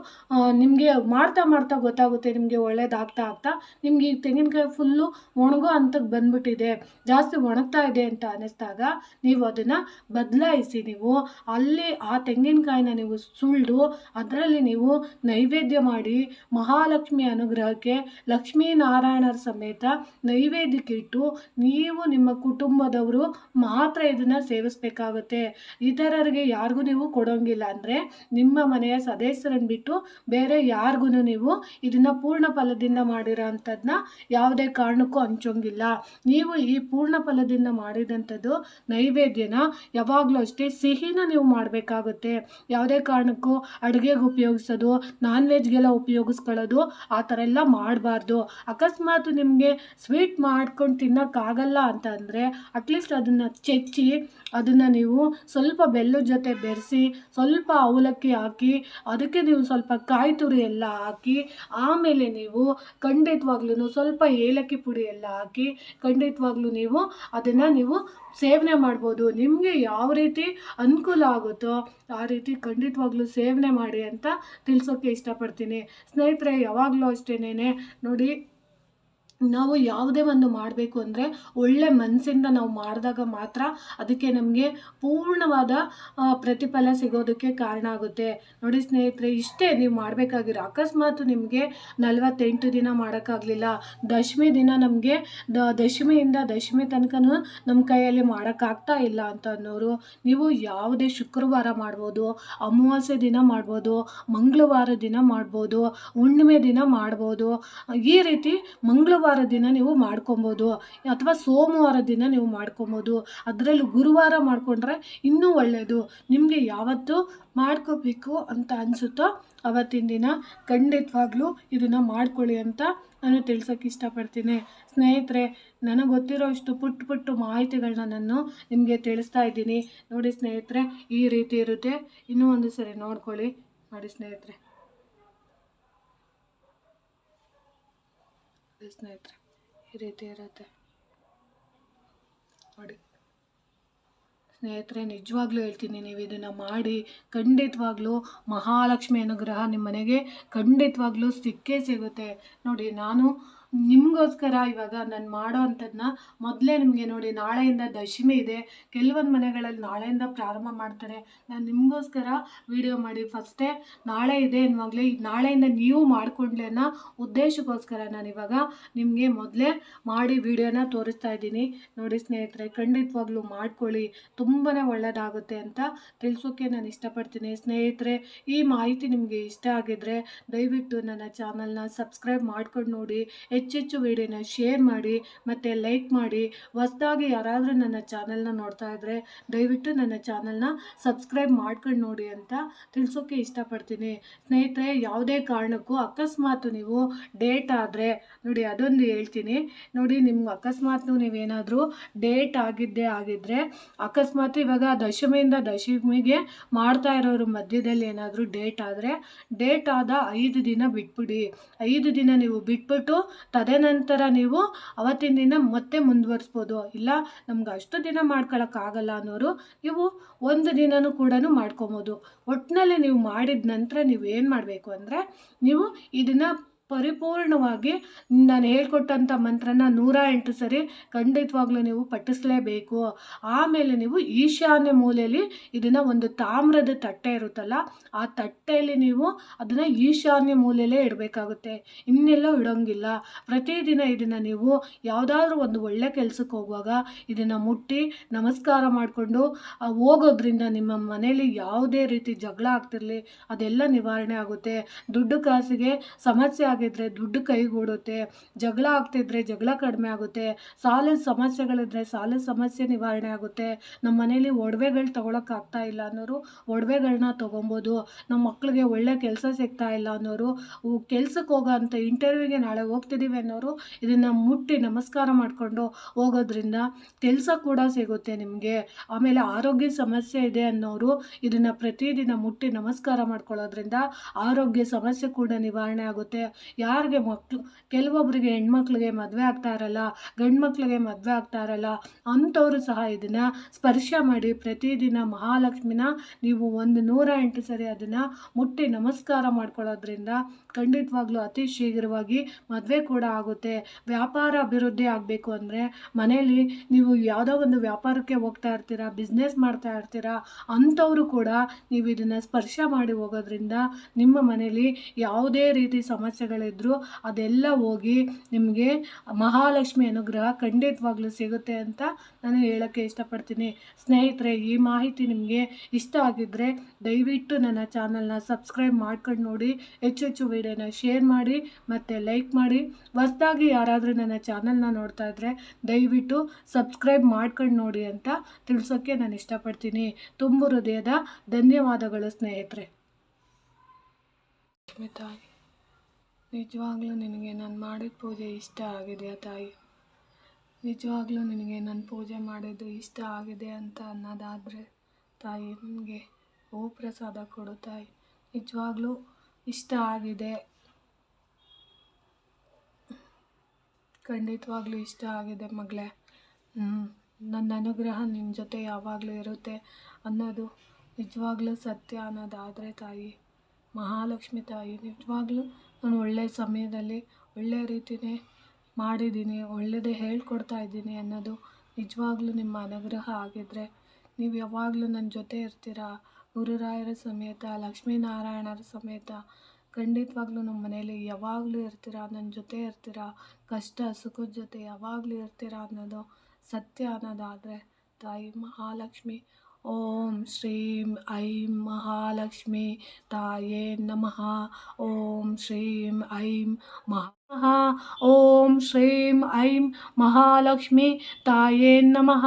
ನಿಮಗೆ ಮಾಡ್ತಾ ಮಾಡ್ತಾ ಗೊತ್ತಾಗುತ್ತೆ ನಿಮಗೆ ಒಳ್ಳೇದಾಗ್ತಾ ಆಗ್ತಾ. ನಿಮಗೆ ಈ ತೆಂಗಿನಕಾಯಿ ಫುಲ್ಲು ಒಣಗೋ ಹಂತಕ್ಕೆ ಬಂದ್ಬಿಟ್ಟಿದೆ. ಜಾಸ್ತಿ ಒಣಗ್ತಾ ಇದೆ ಅಂತ ಅನ್ನಿಸ್ದಾಗ ನೀವು ಅದನ್ನು ಬದಲಾಯಿಸಿ ನೀವು ಅಲ್ಲಿ ಆ ತೆಂಗಿನಕಾಯಿನ ನೀವು ಸುಳ್ಳು ಅದರಲ್ಲಿ ನೀವು ನೈವೇದ್ಯ ಮಾಡಿ ಮಹಾಲಕ್ಷ್ಮಿ ಅನುಗ್ರಹಕ್ಕೆ ಲಕ್ಷ್ಮೀನಾರಾಯಣರ ಸಮೇತ ನೈವೇದ್ಯಕ್ಕೆ ಇಟ್ಟು ನೀವು ನಿಮ್ಮ ಕುಟುಂಬದವರು ಮಾತ್ರ ಇದನ್ನು ಸೇವಿಸಬೇಕಾಗತ್ತೆ. ಇತರರಿಗೆ ಯಾರಿಗೂ ನೀವು ಕೊಡೋಂಗಿಲ್ಲ ಅಂದರೆ ನಿಮ್ಮ ಮನೆಯ ಸದಸ್ಯರನ್ನು ಬಿಟ್ಟು ಬೇರೆ ಯಾರಿಗೂ ನೀವು ಇದನ್ನು ಪೂರ್ಣ ಫಲದಿಂದ ಮಾಡಿರೋ ಅಂಥದ್ದನ್ನ ಯಾವುದೇ ಕಾರಣಕ್ಕೂ ಹಂಚೋಂಗಿಲ್ಲ. ನೀವು ಈ ಪೂರ್ಣ ಫಲದಿಂದ ಮಾಡಿದಂಥದ್ದು ನೈವೇದ್ಯನ ಯಾವಾಗಲೂ ಅಷ್ಟೇ ಸಿಹಿನ ನೀವು ಮಾಡಬೇಕಾಗುತ್ತೆ. ಯಾವುದೇ ಕಾರಣಕ್ಕೂ ಅಡುಗೆಗೆ ಉಪಯೋಗಿಸೋದು ನಾನ್ ವೆಜ್ಗೆಲ್ಲ ಉಪಯೋಗಿಸ್ಕೊಳ್ಳೋದು, ಆ ಥರ ಎಲ್ಲ ಮಾಡಬಾರ್ದು. ಅಕಸ್ಮಾತ್ ನಿಮಗೆ ಸ್ವೀಟ್ ಮಾಡ್ಕೊಂಡು ತಿನ್ನೋಕ್ಕಾಗಲ್ಲ ಅಂತ ಅಂದರೆ ಅಟ್ಲೀಸ್ಟ್ ಅದನ್ನು ಚೆಚ್ಚಿ, ಅದನ್ನು ನೀವು ಸ್ವಲ್ಪ ಬೆಲ್ಲದ ಜೊತೆ ಬೆರೆಸಿ, ಸ್ವಲ್ಪ ಅವಲಕ್ಕಿ ಹಾಕಿ, ಅದಕ್ಕೆ ನೀವು ಸ್ವಲ್ಪ ಕಾಯಿ ತುರಿ ಎಲ್ಲ ಹಾಕಿ, ಆಮೇಲೆ ನೀವು ಖಂಡಿತವಾಗ್ಲೂ ಸ್ವಲ್ಪ ಏಲಕ್ಕಿ ಪುಡಿ ಎಲ್ಲ ಹಾಕಿ, ಖಂಡಿತವಾಗ್ಲೂ ನೀವು ಅದನ್ನು ನೀವು ಸೇವನೆ ಮಾಡ್ಬೋದು, ನಿಮಗೆ ಯಾವ ರೀತಿ ಅನುಕೂಲ ಆಗುತ್ತೋ ಆ ರೀತಿ ಖಂಡಿತವಾಗ್ಲೂ ಸೇವನೆ ಮಾಡಿ ಅಂತ ತಿಳಿಸೋಕ್ಕೆ ಇಷ್ಟಪಡ್ತೀನಿ. ಸ್ನೇಹಿತರೆ, ಯಾವಾಗಲೂ ಅಷ್ಟೇನೆ ನೋಡಿ ನಾವು ಯಾವುದೇ ಒಂದು ಮಾಡಬೇಕು ಅಂದರೆ ಒಳ್ಳೆ ಮನಸ್ಸಿಂದ ನಾವು ಮಾಡಿದಾಗ ಮಾತ್ರ ಅದಕ್ಕೆ ನಮಗೆ ಪೂರ್ಣವಾದ ಪ್ರತಿಫಲ ಸಿಗೋದಕ್ಕೆ ಕಾರಣ ಆಗುತ್ತೆ. ನೋಡಿ ಸ್ನೇಹಿತರೆ, ಇಷ್ಟೇ ನೀವು ಮಾಡಬೇಕಾಗಿರೋ ಅಕಸ್ಮಾತ್ ನಿಮಗೆ ನಲವತ್ತೆಂಟು ದಿನ ಮಾಡೋಕ್ಕಾಗಲಿಲ್ಲ. ದಶಮಿ ದಿನ ನಮಗೆ ದ, ದಶಮಿಯಿಂದ ದಶಮಿ ತನಕನೂ ನಮ್ಮ ಕೈಯಲ್ಲಿ ಮಾಡೋಕ್ಕಾಗ್ತಾ ಇಲ್ಲ ಅಂತ ಅನ್ನೋರು, ನೀವು ಯಾವುದೇ ಶುಕ್ರವಾರ ಮಾಡ್ಬೋದು, ಅಮಾವಾಸ್ಯೆ ದಿನ ಮಾಡ್ಬೋದು, ಮಂಗಳವಾರ ದಿನ ಮಾಡ್ಬೋದು, ಹುಣ್ಣಿಮೆ ದಿನ ಮಾಡ್ಬೋದು, ಈ ರೀತಿ ಮಂಗಳವಾರ ದಿನ ನೀವು ಮಾಡ್ಕೊಬೋದು, ಅಥವಾ ಸೋಮವಾರ ದಿನ ನೀವು ಮಾಡ್ಕೊಬೋದು. ಅದರಲ್ಲೂ ಗುರುವಾರ ಮಾಡಿಕೊಂಡ್ರೆ ಇನ್ನೂ ಒಳ್ಳೆಯದು ನಿಮಗೆ ಯಾವತ್ತು ಮಾಡ್ಕೋಬೇಕು ಅಂತ ಅನಿಸುತ್ತೋ ಅವತ್ತಿನ ದಿನ ಖಂಡಿತವಾಗ್ಲೂ ಇದನ್ನು ಮಾಡ್ಕೊಳ್ಳಿ ಅಂತ ನಾನು ತಿಳ್ಸೋಕ್ಕೆ ಇಷ್ಟಪಡ್ತೀನಿ. ಸ್ನೇಹಿತರೆ, ನನಗೆ ಗೊತ್ತಿರೋ ಇಷ್ಟು ಪುಟ್ಟ ಪುಟ್ಟ ಮಾಹಿತಿಗಳನ್ನ ನಾನು ನಿಮಗೆ ತಿಳಿಸ್ತಾ ಇದ್ದೀನಿ. ನೋಡಿ ಸ್ನೇಹಿತರೆ, ಈ ರೀತಿ ಇರುತ್ತೆ. ಇನ್ನೂ ಒಂದು ಸರಿ ನೋಡ್ಕೊಳ್ಳಿ. ನೋಡಿ ಸ್ನೇಹಿತರೆ. ಸ್ನೇಹಿತರೆ, ಈ ರೀತಿ ಇರುತ್ತೆ. ನೋಡಿ, ಸ್ನೇಹಿತರೆ, ನಿಜವಾಗ್ಲೂ ಹೇಳ್ತೀನಿ, ನೀವು ಇದನ್ನು ಮಾಡಿ ಖಂಡಿತವಾಗ್ಲೂ ಮಹಾಲಕ್ಷ್ಮಿ ಅನುಗ್ರಹ ನಿಮ್ಮ ಮನೆಗೆ ಖಂಡಿತವಾಗ್ಲೂ ಸಿಕ್ಕೇ ಸಿಗುತ್ತೆ. ನೋಡಿ, ನಾನು ನಿಮಗೋಸ್ಕರ ಇವಾಗ ನಾನು ಮಾಡೋ ಅಂಥದ್ದನ್ನ ಮೊದಲೇ ನಿಮಗೆ ನೋಡಿ ನಾಳೆಯಿಂದ ದಶಮಿ ಇದೆ. ಕೆಲವೊಂದು ಮನೆಗಳಲ್ಲಿ ನಾಳೆಯಿಂದ ಪ್ರಾರಂಭ ಮಾಡ್ತಾರೆ. ನಾನು ನಿಮಗೋಸ್ಕರ ವಿಡಿಯೋ ಮಾಡಿ. ಫಸ್ಟೇ ನಾಳೆ ಇದೆ ಅನ್ನುವಾಗಲೇ ನಾಳೆಯಿಂದ ನೀವು ಮಾಡಿಕೊಂಡ್ಲೇನ ಉದ್ದೇಶಕ್ಕೋಸ್ಕರ ನಾನು ಇವಾಗ ನಿಮಗೆ ಮೊದಲೇ ಮಾಡಿ ವಿಡಿಯೋನ ತೋರಿಸ್ತಾ ಇದ್ದೀನಿ. ನೋಡಿ ಸ್ನೇಹಿತರೆ, ಖಂಡಿತವಾಗ್ಲೂ ಮಾಡ್ಕೊಳ್ಳಿ. ತುಂಬಾ ಒಳ್ಳೆಯದಾಗುತ್ತೆ ಅಂತ ತಿಳಿಸೋಕ್ಕೆ ನಾನು ಇಷ್ಟಪಡ್ತೀನಿ. ಸ್ನೇಹಿತರೆ, ಈ ಮಾಹಿತಿ ನಿಮಗೆ ಇಷ್ಟ ಆಗಿದ್ರೆ ದಯವಿಟ್ಟು ನನ್ನ ಚಾನಲ್ನ ಸಬ್ಸ್ಕ್ರೈಬ್ ಮಾಡ್ಕೊಂಡು ನೋಡಿ. ಹೆಚ್ಚೆಚ್ಚು ವಿಡಿಯೋನ ಶೇರ್ ಮಾಡಿ ಮತ್ತು ಲೈಕ್ ಮಾಡಿ. ಹೊಸದಾಗಿ ಯಾರಾದರೂ ನನ್ನ ಚಾನಲ್ನ ನೋಡ್ತಾ ಇದ್ದರೆ ದಯವಿಟ್ಟು ನನ್ನ ಚಾನಲ್ನ ಸಬ್ಸ್ಕ್ರೈಬ್ ಮಾಡ್ಕೊಂಡು ನೋಡಿ ಅಂತ ತಿಳಿಸೋಕ್ಕೆ ಇಷ್ಟಪಡ್ತೀನಿ. ಸ್ನೇಹಿತರೆ, ಯಾವುದೇ ಕಾರಣಕ್ಕೂ ಅಕಸ್ಮಾತ್ ನೀವು ಡೇಟ್ ಆದರೆ ನೋಡಿ ಅದೊಂದು ಹೇಳ್ತೀನಿ. ನೋಡಿ, ನಿಮ್ಗೆ ಅಕಸ್ಮಾತ್ ನೀವೇನಾದರೂ ಡೇಟ್ ಆಗಿದ್ದೇ ಆಗಿದ್ದರೆ ಅಕಸ್ಮಾತ್ ಇವಾಗ ದಶಮಿಯಿಂದ ದಶಮಿಗೆ ಮಾಡ್ತಾ ಇರೋರು ಮಧ್ಯದಲ್ಲಿ ಏನಾದರೂ ಡೇಟ್ ಆದರೆ, ಡೇಟ್ ಆದ ಐದು ದಿನ ಬಿಟ್ಬಿಡಿ. ಐದು ದಿನ ನೀವು ಬಿಟ್ಬಿಟ್ಟು ತದನಂತರ ನೀವು ಅವತ್ತಿನ ದಿನ ಮತ್ತೆ ಮುಂದುವರಿಸ್ಬೋದು. ಇಲ್ಲ, ನಮ್ಗೆ ಅಷ್ಟು ದಿನ ಮಾಡ್ಕೊಳಕ್ಕಾಗಲ್ಲ ಅನ್ನೋರು ನೀವು ಒಂದು ದಿನನೂ ಕೂಡ ಮಾಡ್ಕೊಬೋದು. ಒಟ್ಟಿನಲ್ಲಿ ನೀವು ಮಾಡಿದ ನಂತರ ನೀವು ಏನು ಮಾಡಬೇಕು ಅಂದರೆ, ನೀವು ಇದನ್ನು ಪರಿಪೂರ್ಣವಾಗಿ ನಾನು ಹೇಳ್ಕೊಟ್ಟಂಥ ಮಂತ್ರನ ನೂರ ಎಂಟು ಸರಿ ಖಂಡಿತವಾಗ್ಲೂ ನೀವು ಪಠಿಸಲೇಬೇಕು. ಆಮೇಲೆ ನೀವು ಈಶಾನ್ಯ ಮೂಲೆಯಲ್ಲಿ ಇದನ್ನು ಒಂದು ತಾಮ್ರದ ತಟ್ಟೆ ಇರುತ್ತಲ್ಲ, ಆ ತಟ್ಟೆಯಲ್ಲಿ ನೀವು ಅದನ್ನು ಈಶಾನ್ಯ ಮೂಲೆಯಲ್ಲೇ ಇಡಬೇಕಾಗುತ್ತೆ. ಇನ್ನೆಲ್ಲೋ ಇಡೋಂಗಿಲ್ಲ. ಪ್ರತಿದಿನ ಇದನ್ನು ನೀವು ಯಾವುದಾದ್ರೂ ಒಂದು ಒಳ್ಳೆ ಕೆಲಸಕ್ಕೆ ಹೋಗುವಾಗ ಇದನ್ನು ಮುಟ್ಟಿ ನಮಸ್ಕಾರ ಮಾಡಿಕೊಂಡು ಹೋಗೋದ್ರಿಂದ ನಿಮ್ಮ ಮನೆಯಲ್ಲಿ ಯಾವುದೇ ರೀತಿ ಜಗಳ ಆಗ್ತಿರಲಿ, ಅದೆಲ್ಲ ನಿವಾರಣೆ ಆಗುತ್ತೆ. ದುಡ್ಡು ಕಾಸಿಗೆ ಸಮಸ್ಯೆ ಆಗಿದ್ರೆ ದುಡ್ಡು ಕೈಗೂಡುತ್ತೆ, ಜಗಳ ಆಗ್ತಿದ್ರೆ ಜಗಳ ಕಡಿಮೆ ಆಗುತ್ತೆ, ಸಾಲದ ಸಮಸ್ಯೆಗಳಿದ್ರೆ ಸಾಲದ ಸಮಸ್ಯೆ ನಿವಾರಣೆ ಆಗುತ್ತೆ. ನಮ್ಮ ಮನೇಲಿ ಒಡವೆಗಳು ತೊಗೊಳಕ್ಕೆ ಆಗ್ತಾ ಇಲ್ಲ ಅನ್ನೋರು ಒಡವೆಗಳನ್ನ ತೊಗೊಬೋದು. ನಮ್ಮ ಮಕ್ಕಳಿಗೆ ಒಳ್ಳೆ ಕೆಲಸ ಸಿಗ್ತಾ ಇಲ್ಲ ಅನ್ನೋರು ಕೆಲ್ಸಕ್ಕೆ ಹೋಗೋ ಅಂಥ ಇಂಟರ್ವ್ಯೂಗೆ ನಾಳೆ ಹೋಗ್ತಿದ್ದೀವಿ ಅನ್ನೋರು ಇದನ್ನು ಮುಟ್ಟಿ ನಮಸ್ಕಾರ ಮಾಡಿಕೊಂಡು ಹೋಗೋದ್ರಿಂದ ಕೆಲಸ ಕೂಡ ಸಿಗುತ್ತೆ ನಿಮಗೆ. ಆಮೇಲೆ ಆರೋಗ್ಯ ಸಮಸ್ಯೆ ಇದೆ ಅನ್ನೋರು ಇದನ್ನು ಪ್ರತಿದಿನ ಮುಟ್ಟಿ ನಮಸ್ಕಾರ ಮಾಡ್ಕೊಳ್ಳೋದ್ರಿಂದ ಆರೋಗ್ಯ ಸಮಸ್ಯೆ ಕೂಡ ನಿವಾರಣೆ ಆಗುತ್ತೆ. ಯಾರಿಗೆ ಮಕ್ಕಳು ಕೆಲವೊಬ್ಬರಿಗೆ ಹೆಣ್ಮಕ್ಳಿಗೆ ಮದುವೆ ಆಗ್ತಾ ಇರಲ್ಲ ಗಂಡು ಮಕ್ಕಳಿಗೆ ಮದುವೆ ಆಗ್ತಾ ಇರಲ್ಲ, ಅಂಥವರು ಸಹ ಇದನ್ನು ಸ್ಪರ್ಶ ಮಾಡಿ ಪ್ರತಿದಿನ ಮಹಾಲಕ್ಷ್ಮಿನ ನೀವು ಒಂದು ನೂರ ಎಂಟು ಸರಿ ಅದನ್ನು ಮುಟ್ಟಿ ನಮಸ್ಕಾರ ಮಾಡ್ಕೊಳ್ಳೋದ್ರಿಂದ ಖಂಡಿತವಾಗ್ಲೂ ಅತಿ ಶೀಘ್ರವಾಗಿ ಮದುವೆ ಕೂಡ ಆಗುತ್ತೆ. ವ್ಯಾಪಾರ ಅಭಿವೃದ್ಧಿ ಆಗಬೇಕು ಅಂದರೆ ಮನೆಯಲ್ಲಿ ನೀವು ಯಾವುದೋ ಒಂದು ವ್ಯಾಪಾರಕ್ಕೆ ಹೋಗ್ತಾ ಇರ್ತೀರಾ ಬಿಸ್ನೆಸ್ ಮಾಡ್ತಾ ಇರ್ತೀರಾ, ಅಂಥವರು ಕೂಡ ನೀವು ಇದನ್ನು ಸ್ಪರ್ಶ ಮಾಡಿ ಹೋಗೋದ್ರಿಂದ ನಿಮ್ಮ ಮನೇಲಿ ಯಾವುದೇ ರೀತಿ ಸಮಸ್ಯೆಗಳಿದ್ದರೂ ಅದೆಲ್ಲ ಹೋಗಿ ನಿಮಗೆ ಮಹಾಲಕ್ಷ್ಮಿ ಅನುಗ್ರಹ ಖಂಡಿತವಾಗ್ಲೂ ಸಿಗುತ್ತೆ ಅಂತ ನಾನು ಹೇಳೋಕ್ಕೆ ಇಷ್ಟಪಡ್ತೀನಿ. ಸ್ನೇಹಿತರೆ, ಈ ಮಾಹಿತಿ ನಿಮಗೆ ಇಷ್ಟ ಆಗಿದ್ದರೆ ದಯವಿಟ್ಟು ನನ್ನ ಚಾನಲ್ನ ಸಬ್ಸ್ಕ್ರೈಬ್ ಮಾಡ್ಕೊಂಡು ನೋಡಿ, ಹೆಚ್ಚು ಹೆಚ್ಚು ವಿಡಿಯೋನ ಶೇರ್ ಮಾಡಿ, ಮತ್ತು ಲೈಕ್ ಮಾಡಿ. ಹೊಸ್ದಾಗಿ ಯಾರಾದರೂ ನನ್ನ ಚಾನಲ್ನ ನೋಡ್ತಾ ಇದ್ದರೆ ದಯವಿಟ್ಟು ಸಬ್ಸ್ಕ್ರೈಬ್ ಮಾಡ್ಕೊಂಡು ನೋಡಿ ಅಂತ ತಿಳಿಸೋಕ್ಕೆ ನಾನು ಇಷ್ಟಪಡ್ತೀನಿ. ತುಂಬ ಹೃದಯದ ಧನ್ಯವಾದಗಳು ಸ್ನೇಹಿತರೆ. ನಿಜವಾಗ್ಲೂ ನಿನಗೆ ನಾನು ಮಾಡಿದ ಪೂಜೆ ಇಷ್ಟ ಆಗಿದೆಯಾ ತಾಯಿ. ನಿಜವಾಗ್ಲೂ ನಿನಗೆ ನಾನು ಪೂಜೆ ಮಾಡಿದ್ದು ಇಷ್ಟ ಆಗಿದೆ ಅಂತ ಅನ್ನೋದಾದರೆ, ತಾಯಿ, ನಿಮಗೆ ಹೂ ಪ್ರಸಾದ ಕೊಡು, ತಾಯಿ. ನಿಜವಾಗ್ಲೂ ಇಷ್ಟ ಆಗಿದೆ. ಖಂಡಿತವಾಗ್ಲೂ ಇಷ್ಟ ಆಗಿದೆ ಮಗಳೇ. ನನ್ನ ಅನುಗ್ರಹ ನಿಮ್ಮ ಜೊತೆ ಯಾವಾಗಲೂ ಇರುತ್ತೆ ಅನ್ನೋದು ನಿಜವಾಗ್ಲೂ ಸತ್ಯ ಅನ್ನೋದಾದರೆ, ತಾಯಿ. ಮಹಾಲಕ್ಷ್ಮಿ ತಾಯಿ, ನಿಜವಾಗ್ಲೂ ನಾನು ಒಳ್ಳೆಯ ಸಮಯದಲ್ಲಿ ಒಳ್ಳೆಯ ರೀತಿಯೇ ಮಾಡಿದ್ದೀನಿ ಒಳ್ಳೆಯದೇ ಹೇಳ್ಕೊಡ್ತಾ ಇದ್ದೀನಿ ಅನ್ನೋದು ನಿಜವಾಗ್ಲೂ ನಿಮ್ಮ ಅನುಗ್ರಹ ಆಗಿದ್ದರೆ ನೀವು ಯಾವಾಗಲೂ ನನ್ನ ಜೊತೆ ಇರ್ತೀರಾ? ಗುರುರಾಯರ ಸಮೇತ, ಲಕ್ಷ್ಮೀನಾರಾಯಣರ ಸಮೇತ ಖಂಡಿತವಾಗ್ಲೂ ನಮ್ಮ ಮನೇಲಿ ಯಾವಾಗಲೂ ಇರ್ತೀರಾ? ನನ್ನ ಜೊತೆ ಇರ್ತೀರಾ? ಕಷ್ಟ, ಸುಖದ ಜೊತೆ ಯಾವಾಗಲೂ ಇರ್ತೀರಾ ಅನ್ನೋದು ಸತ್ಯ ಅನ್ನೋದಾದರೆ ತಾಯಿ ಮಹಾಲಕ್ಷ್ಮಿ ಓಂ ಶ್ರೀಂ ಐಂ ಮಹಾಲಕ್ಷ್ಮಿ ತಾಯೇ ನಮಃ ಓಂ ಶ್ರೀಂ ಐಂ ಮಹಾ ಓಂ ಶ್ರೀಂ ಐಂ ಮಹಾಲಕ್ಷ್ಮಿ ತಾಯೇ ನಮಃ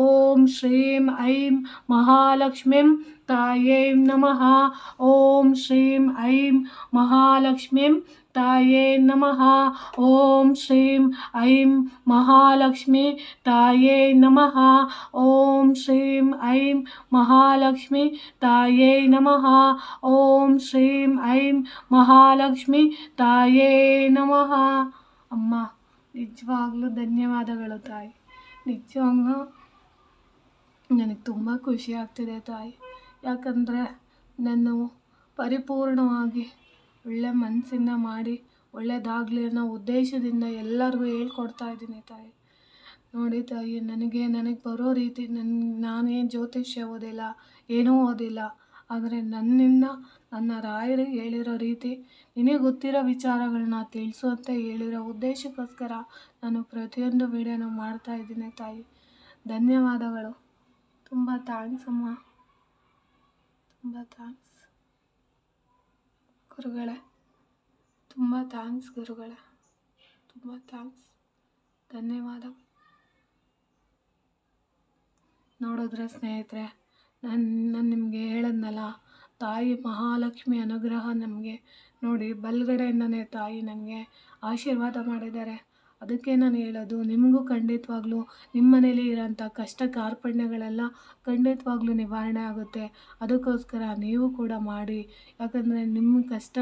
ಓಂ ಶ್ರೀಂ ಐಂ ಮಹಾಲಕ್ಷ್ಮೀಂ ತಾಯೇ ನಮಃ ಓಂ ಶ್ರೀಂ ಐಂ ಮಹಾಲಕ್ಷ್ಮೀಂ ತಾಯೇ ನಮಃ ಓಂ ಶ್ರೀಂ ಐಂ ಮಹಾಲಕ್ಷ್ಮಿ ತಾಯೇ ನಮಃ ಓಂ ಶ್ರೀಂ ಐಂ ಮಹಾಲಕ್ಷ್ಮಿ ತಾಯೇ ನಮಃ ಓಂ ಶ್ರೀಂ ಐಂ ಮಹಾಲಕ್ಷ್ಮಿ ತಾಯೇ ನಮಃ ಅಮ್ಮ ನಿಜವಾಗ್ಲೂ ಧನ್ಯವಾದಗಳು ತಾಯಿ ನಿಜವಾಗ್ಲೂ ನನಗೆ ತುಂಬ ಖುಷಿ ಆಗ್ತಿದೆ ತಾಯಿ. ಯಾಕಂದರೆ ನಾನು ಪರಿಪೂರ್ಣವಾಗಿ ಒಳ್ಳೆ ಮನಸ್ಸಿಂದ ಮಾಡಿ ಒಳ್ಳೆಯದಾಗಲಿ ಅನ್ನೋ ಉದ್ದೇಶದಿಂದ ಎಲ್ಲರಿಗೂ ಹೇಳ್ಕೊಡ್ತಾ ಇದ್ದೀನಿ ತಾಯಿ. ನೋಡಿ ತಾಯಿ, ನನಗೆ ನನಗೆ ಬರೋ ರೀತಿ ನನ್ನ ನಾನೇನು ಜ್ಯೋತಿಷ್ಯ ಓದಿಲ್ಲ, ಏನೂ ಓದಿಲ್ಲ. ಆದರೆ ನನ್ನಿಂದ, ನನ್ನ ರಾಯರು ಹೇಳಿರೋ ರೀತಿ ನಿನಗೆ ಗೊತ್ತಿರೋ ವಿಚಾರಗಳನ್ನ ತಿಳಿಸುವಂತೆ ಹೇಳಿರೋ ಉದ್ದೇಶಕ್ಕೋಸ್ಕರ ನಾನು ಪ್ರತಿಯೊಂದು ವಿಡಿಯೋನ ಮಾಡ್ತಾ ಇದ್ದೀನಿ ತಾಯಿ. ಧನ್ಯವಾದಗಳು. ತುಂಬ ಥ್ಯಾಂಕ್ಸ್ ಅಮ್ಮ. ತುಂಬ ಥ್ಯಾಂಕ್ಸ್. ಗುರುಗಳೇ, ತುಂಬ ಥ್ಯಾಂಕ್ಸ್ ಗುರುಗಳೇ, ತುಂಬ ಥ್ಯಾಂಕ್ಸ್ ಧನ್ಯವಾದ ನೋಡಿದ್ರೆ ಸ್ನೇಹಿತರೆ, ನಾನು ನಾನು ನಿಮಗೆ ಹೇಳಿದ್ನಲ್ಲ, ತಾಯಿ ಮಹಾಲಕ್ಷ್ಮಿ ಅನುಗ್ರಹ ನಮಗೆ. ನೋಡಿ, ಬಲಗಡೆಯಿಂದನೇ ತಾಯಿ ನನಗೆ ಆಶೀರ್ವಾದ ಮಾಡಿದ್ದಾರೆ. ಅದಕ್ಕೆ ನಾನು ಹೇಳೋದು, ನಿಮಗೂ ಖಂಡಿತವಾಗ್ಲೂ ನಿಮ್ಮ ಮನೇಲಿ ಇರೋಂಥ ಕಷ್ಟ ಕಾರ್ಪಣ್ಯಗಳೆಲ್ಲ ಖಂಡಿತವಾಗ್ಲೂ ನಿವಾರಣೆ ಆಗುತ್ತೆ. ಅದಕ್ಕೋಸ್ಕರ ನೀವು ಕೂಡ ಮಾಡಿ. ಯಾಕಂದರೆ ನಿಮ್ಮ ಕಷ್ಟ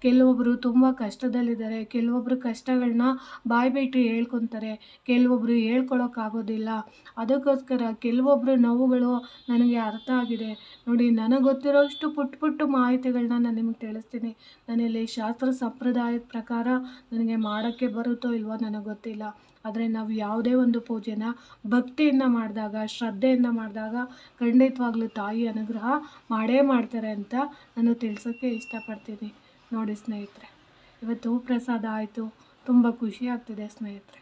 ಕೆಲವೊಬ್ಬರು ತುಂಬ ಕಷ್ಟದಲ್ಲಿದ್ದಾರೆ. ಕೆಲವೊಬ್ಬರು ಕಷ್ಟಗಳನ್ನ ಬಾಯ್ಬಿಟ್ಟು ಹೇಳ್ಕೊತಾರೆ. ಕೆಲವೊಬ್ಬರು ಹೇಳ್ಕೊಳೋಕ್ಕಾಗೋದಿಲ್ಲ. ಅದಕ್ಕೋಸ್ಕರ ಕೆಲವೊಬ್ಬರು ನೋವುಗಳು ನನಗೆ ಅರ್ಥ ಆಗಿದೆ. ನೋಡಿ, ನನಗೆ ಗೊತ್ತಿರೋಷ್ಟು ಪುಟ್ಟ ಪುಟ್ಟ ಮಾಹಿತಿಗಳನ್ನ ನಾನು ನಿಮಗೆ ತಿಳಿಸ್ತೀನಿ. ನನ್ನಲ್ಲಿ ಶಾಸ್ತ್ರ ಸಂಪ್ರದಾಯದ ಪ್ರಕಾರ ನನಗೆ ಮಾಡೋಕ್ಕೆ ಬರುತ್ತೋ ಇಲ್ವೋ ನನಗೆ ಗೊತ್ತಿಲ್ಲ. ಆದರೆ ನಾವು ಯಾವುದೇ ಒಂದು ಪೂಜೆನ ಭಕ್ತಿಯಿಂದ ಮಾಡಿದಾಗ, ಶ್ರದ್ಧೆಯಿಂದ ಮಾಡಿದಾಗ ಖಂಡಿತವಾಗ್ಲೂ ತಾಯಿ ಅನುಗ್ರಹ ಮಾಡೇ ಮಾಡ್ತಾರೆ ಅಂತ ನಾನು ತಿಳ್ಸೋಕ್ಕೆ ಇಷ್ಟಪಡ್ತೀನಿ. ನೋಡಿ ಸ್ನೇಹಿತರೆ, ಇವತ್ತು ಪ್ರಸಾದ ಆಯಿತು. ತುಂಬ ಖುಷಿ ಆಗ್ತಿದೆ ಸ್ನೇಹಿತರೆ.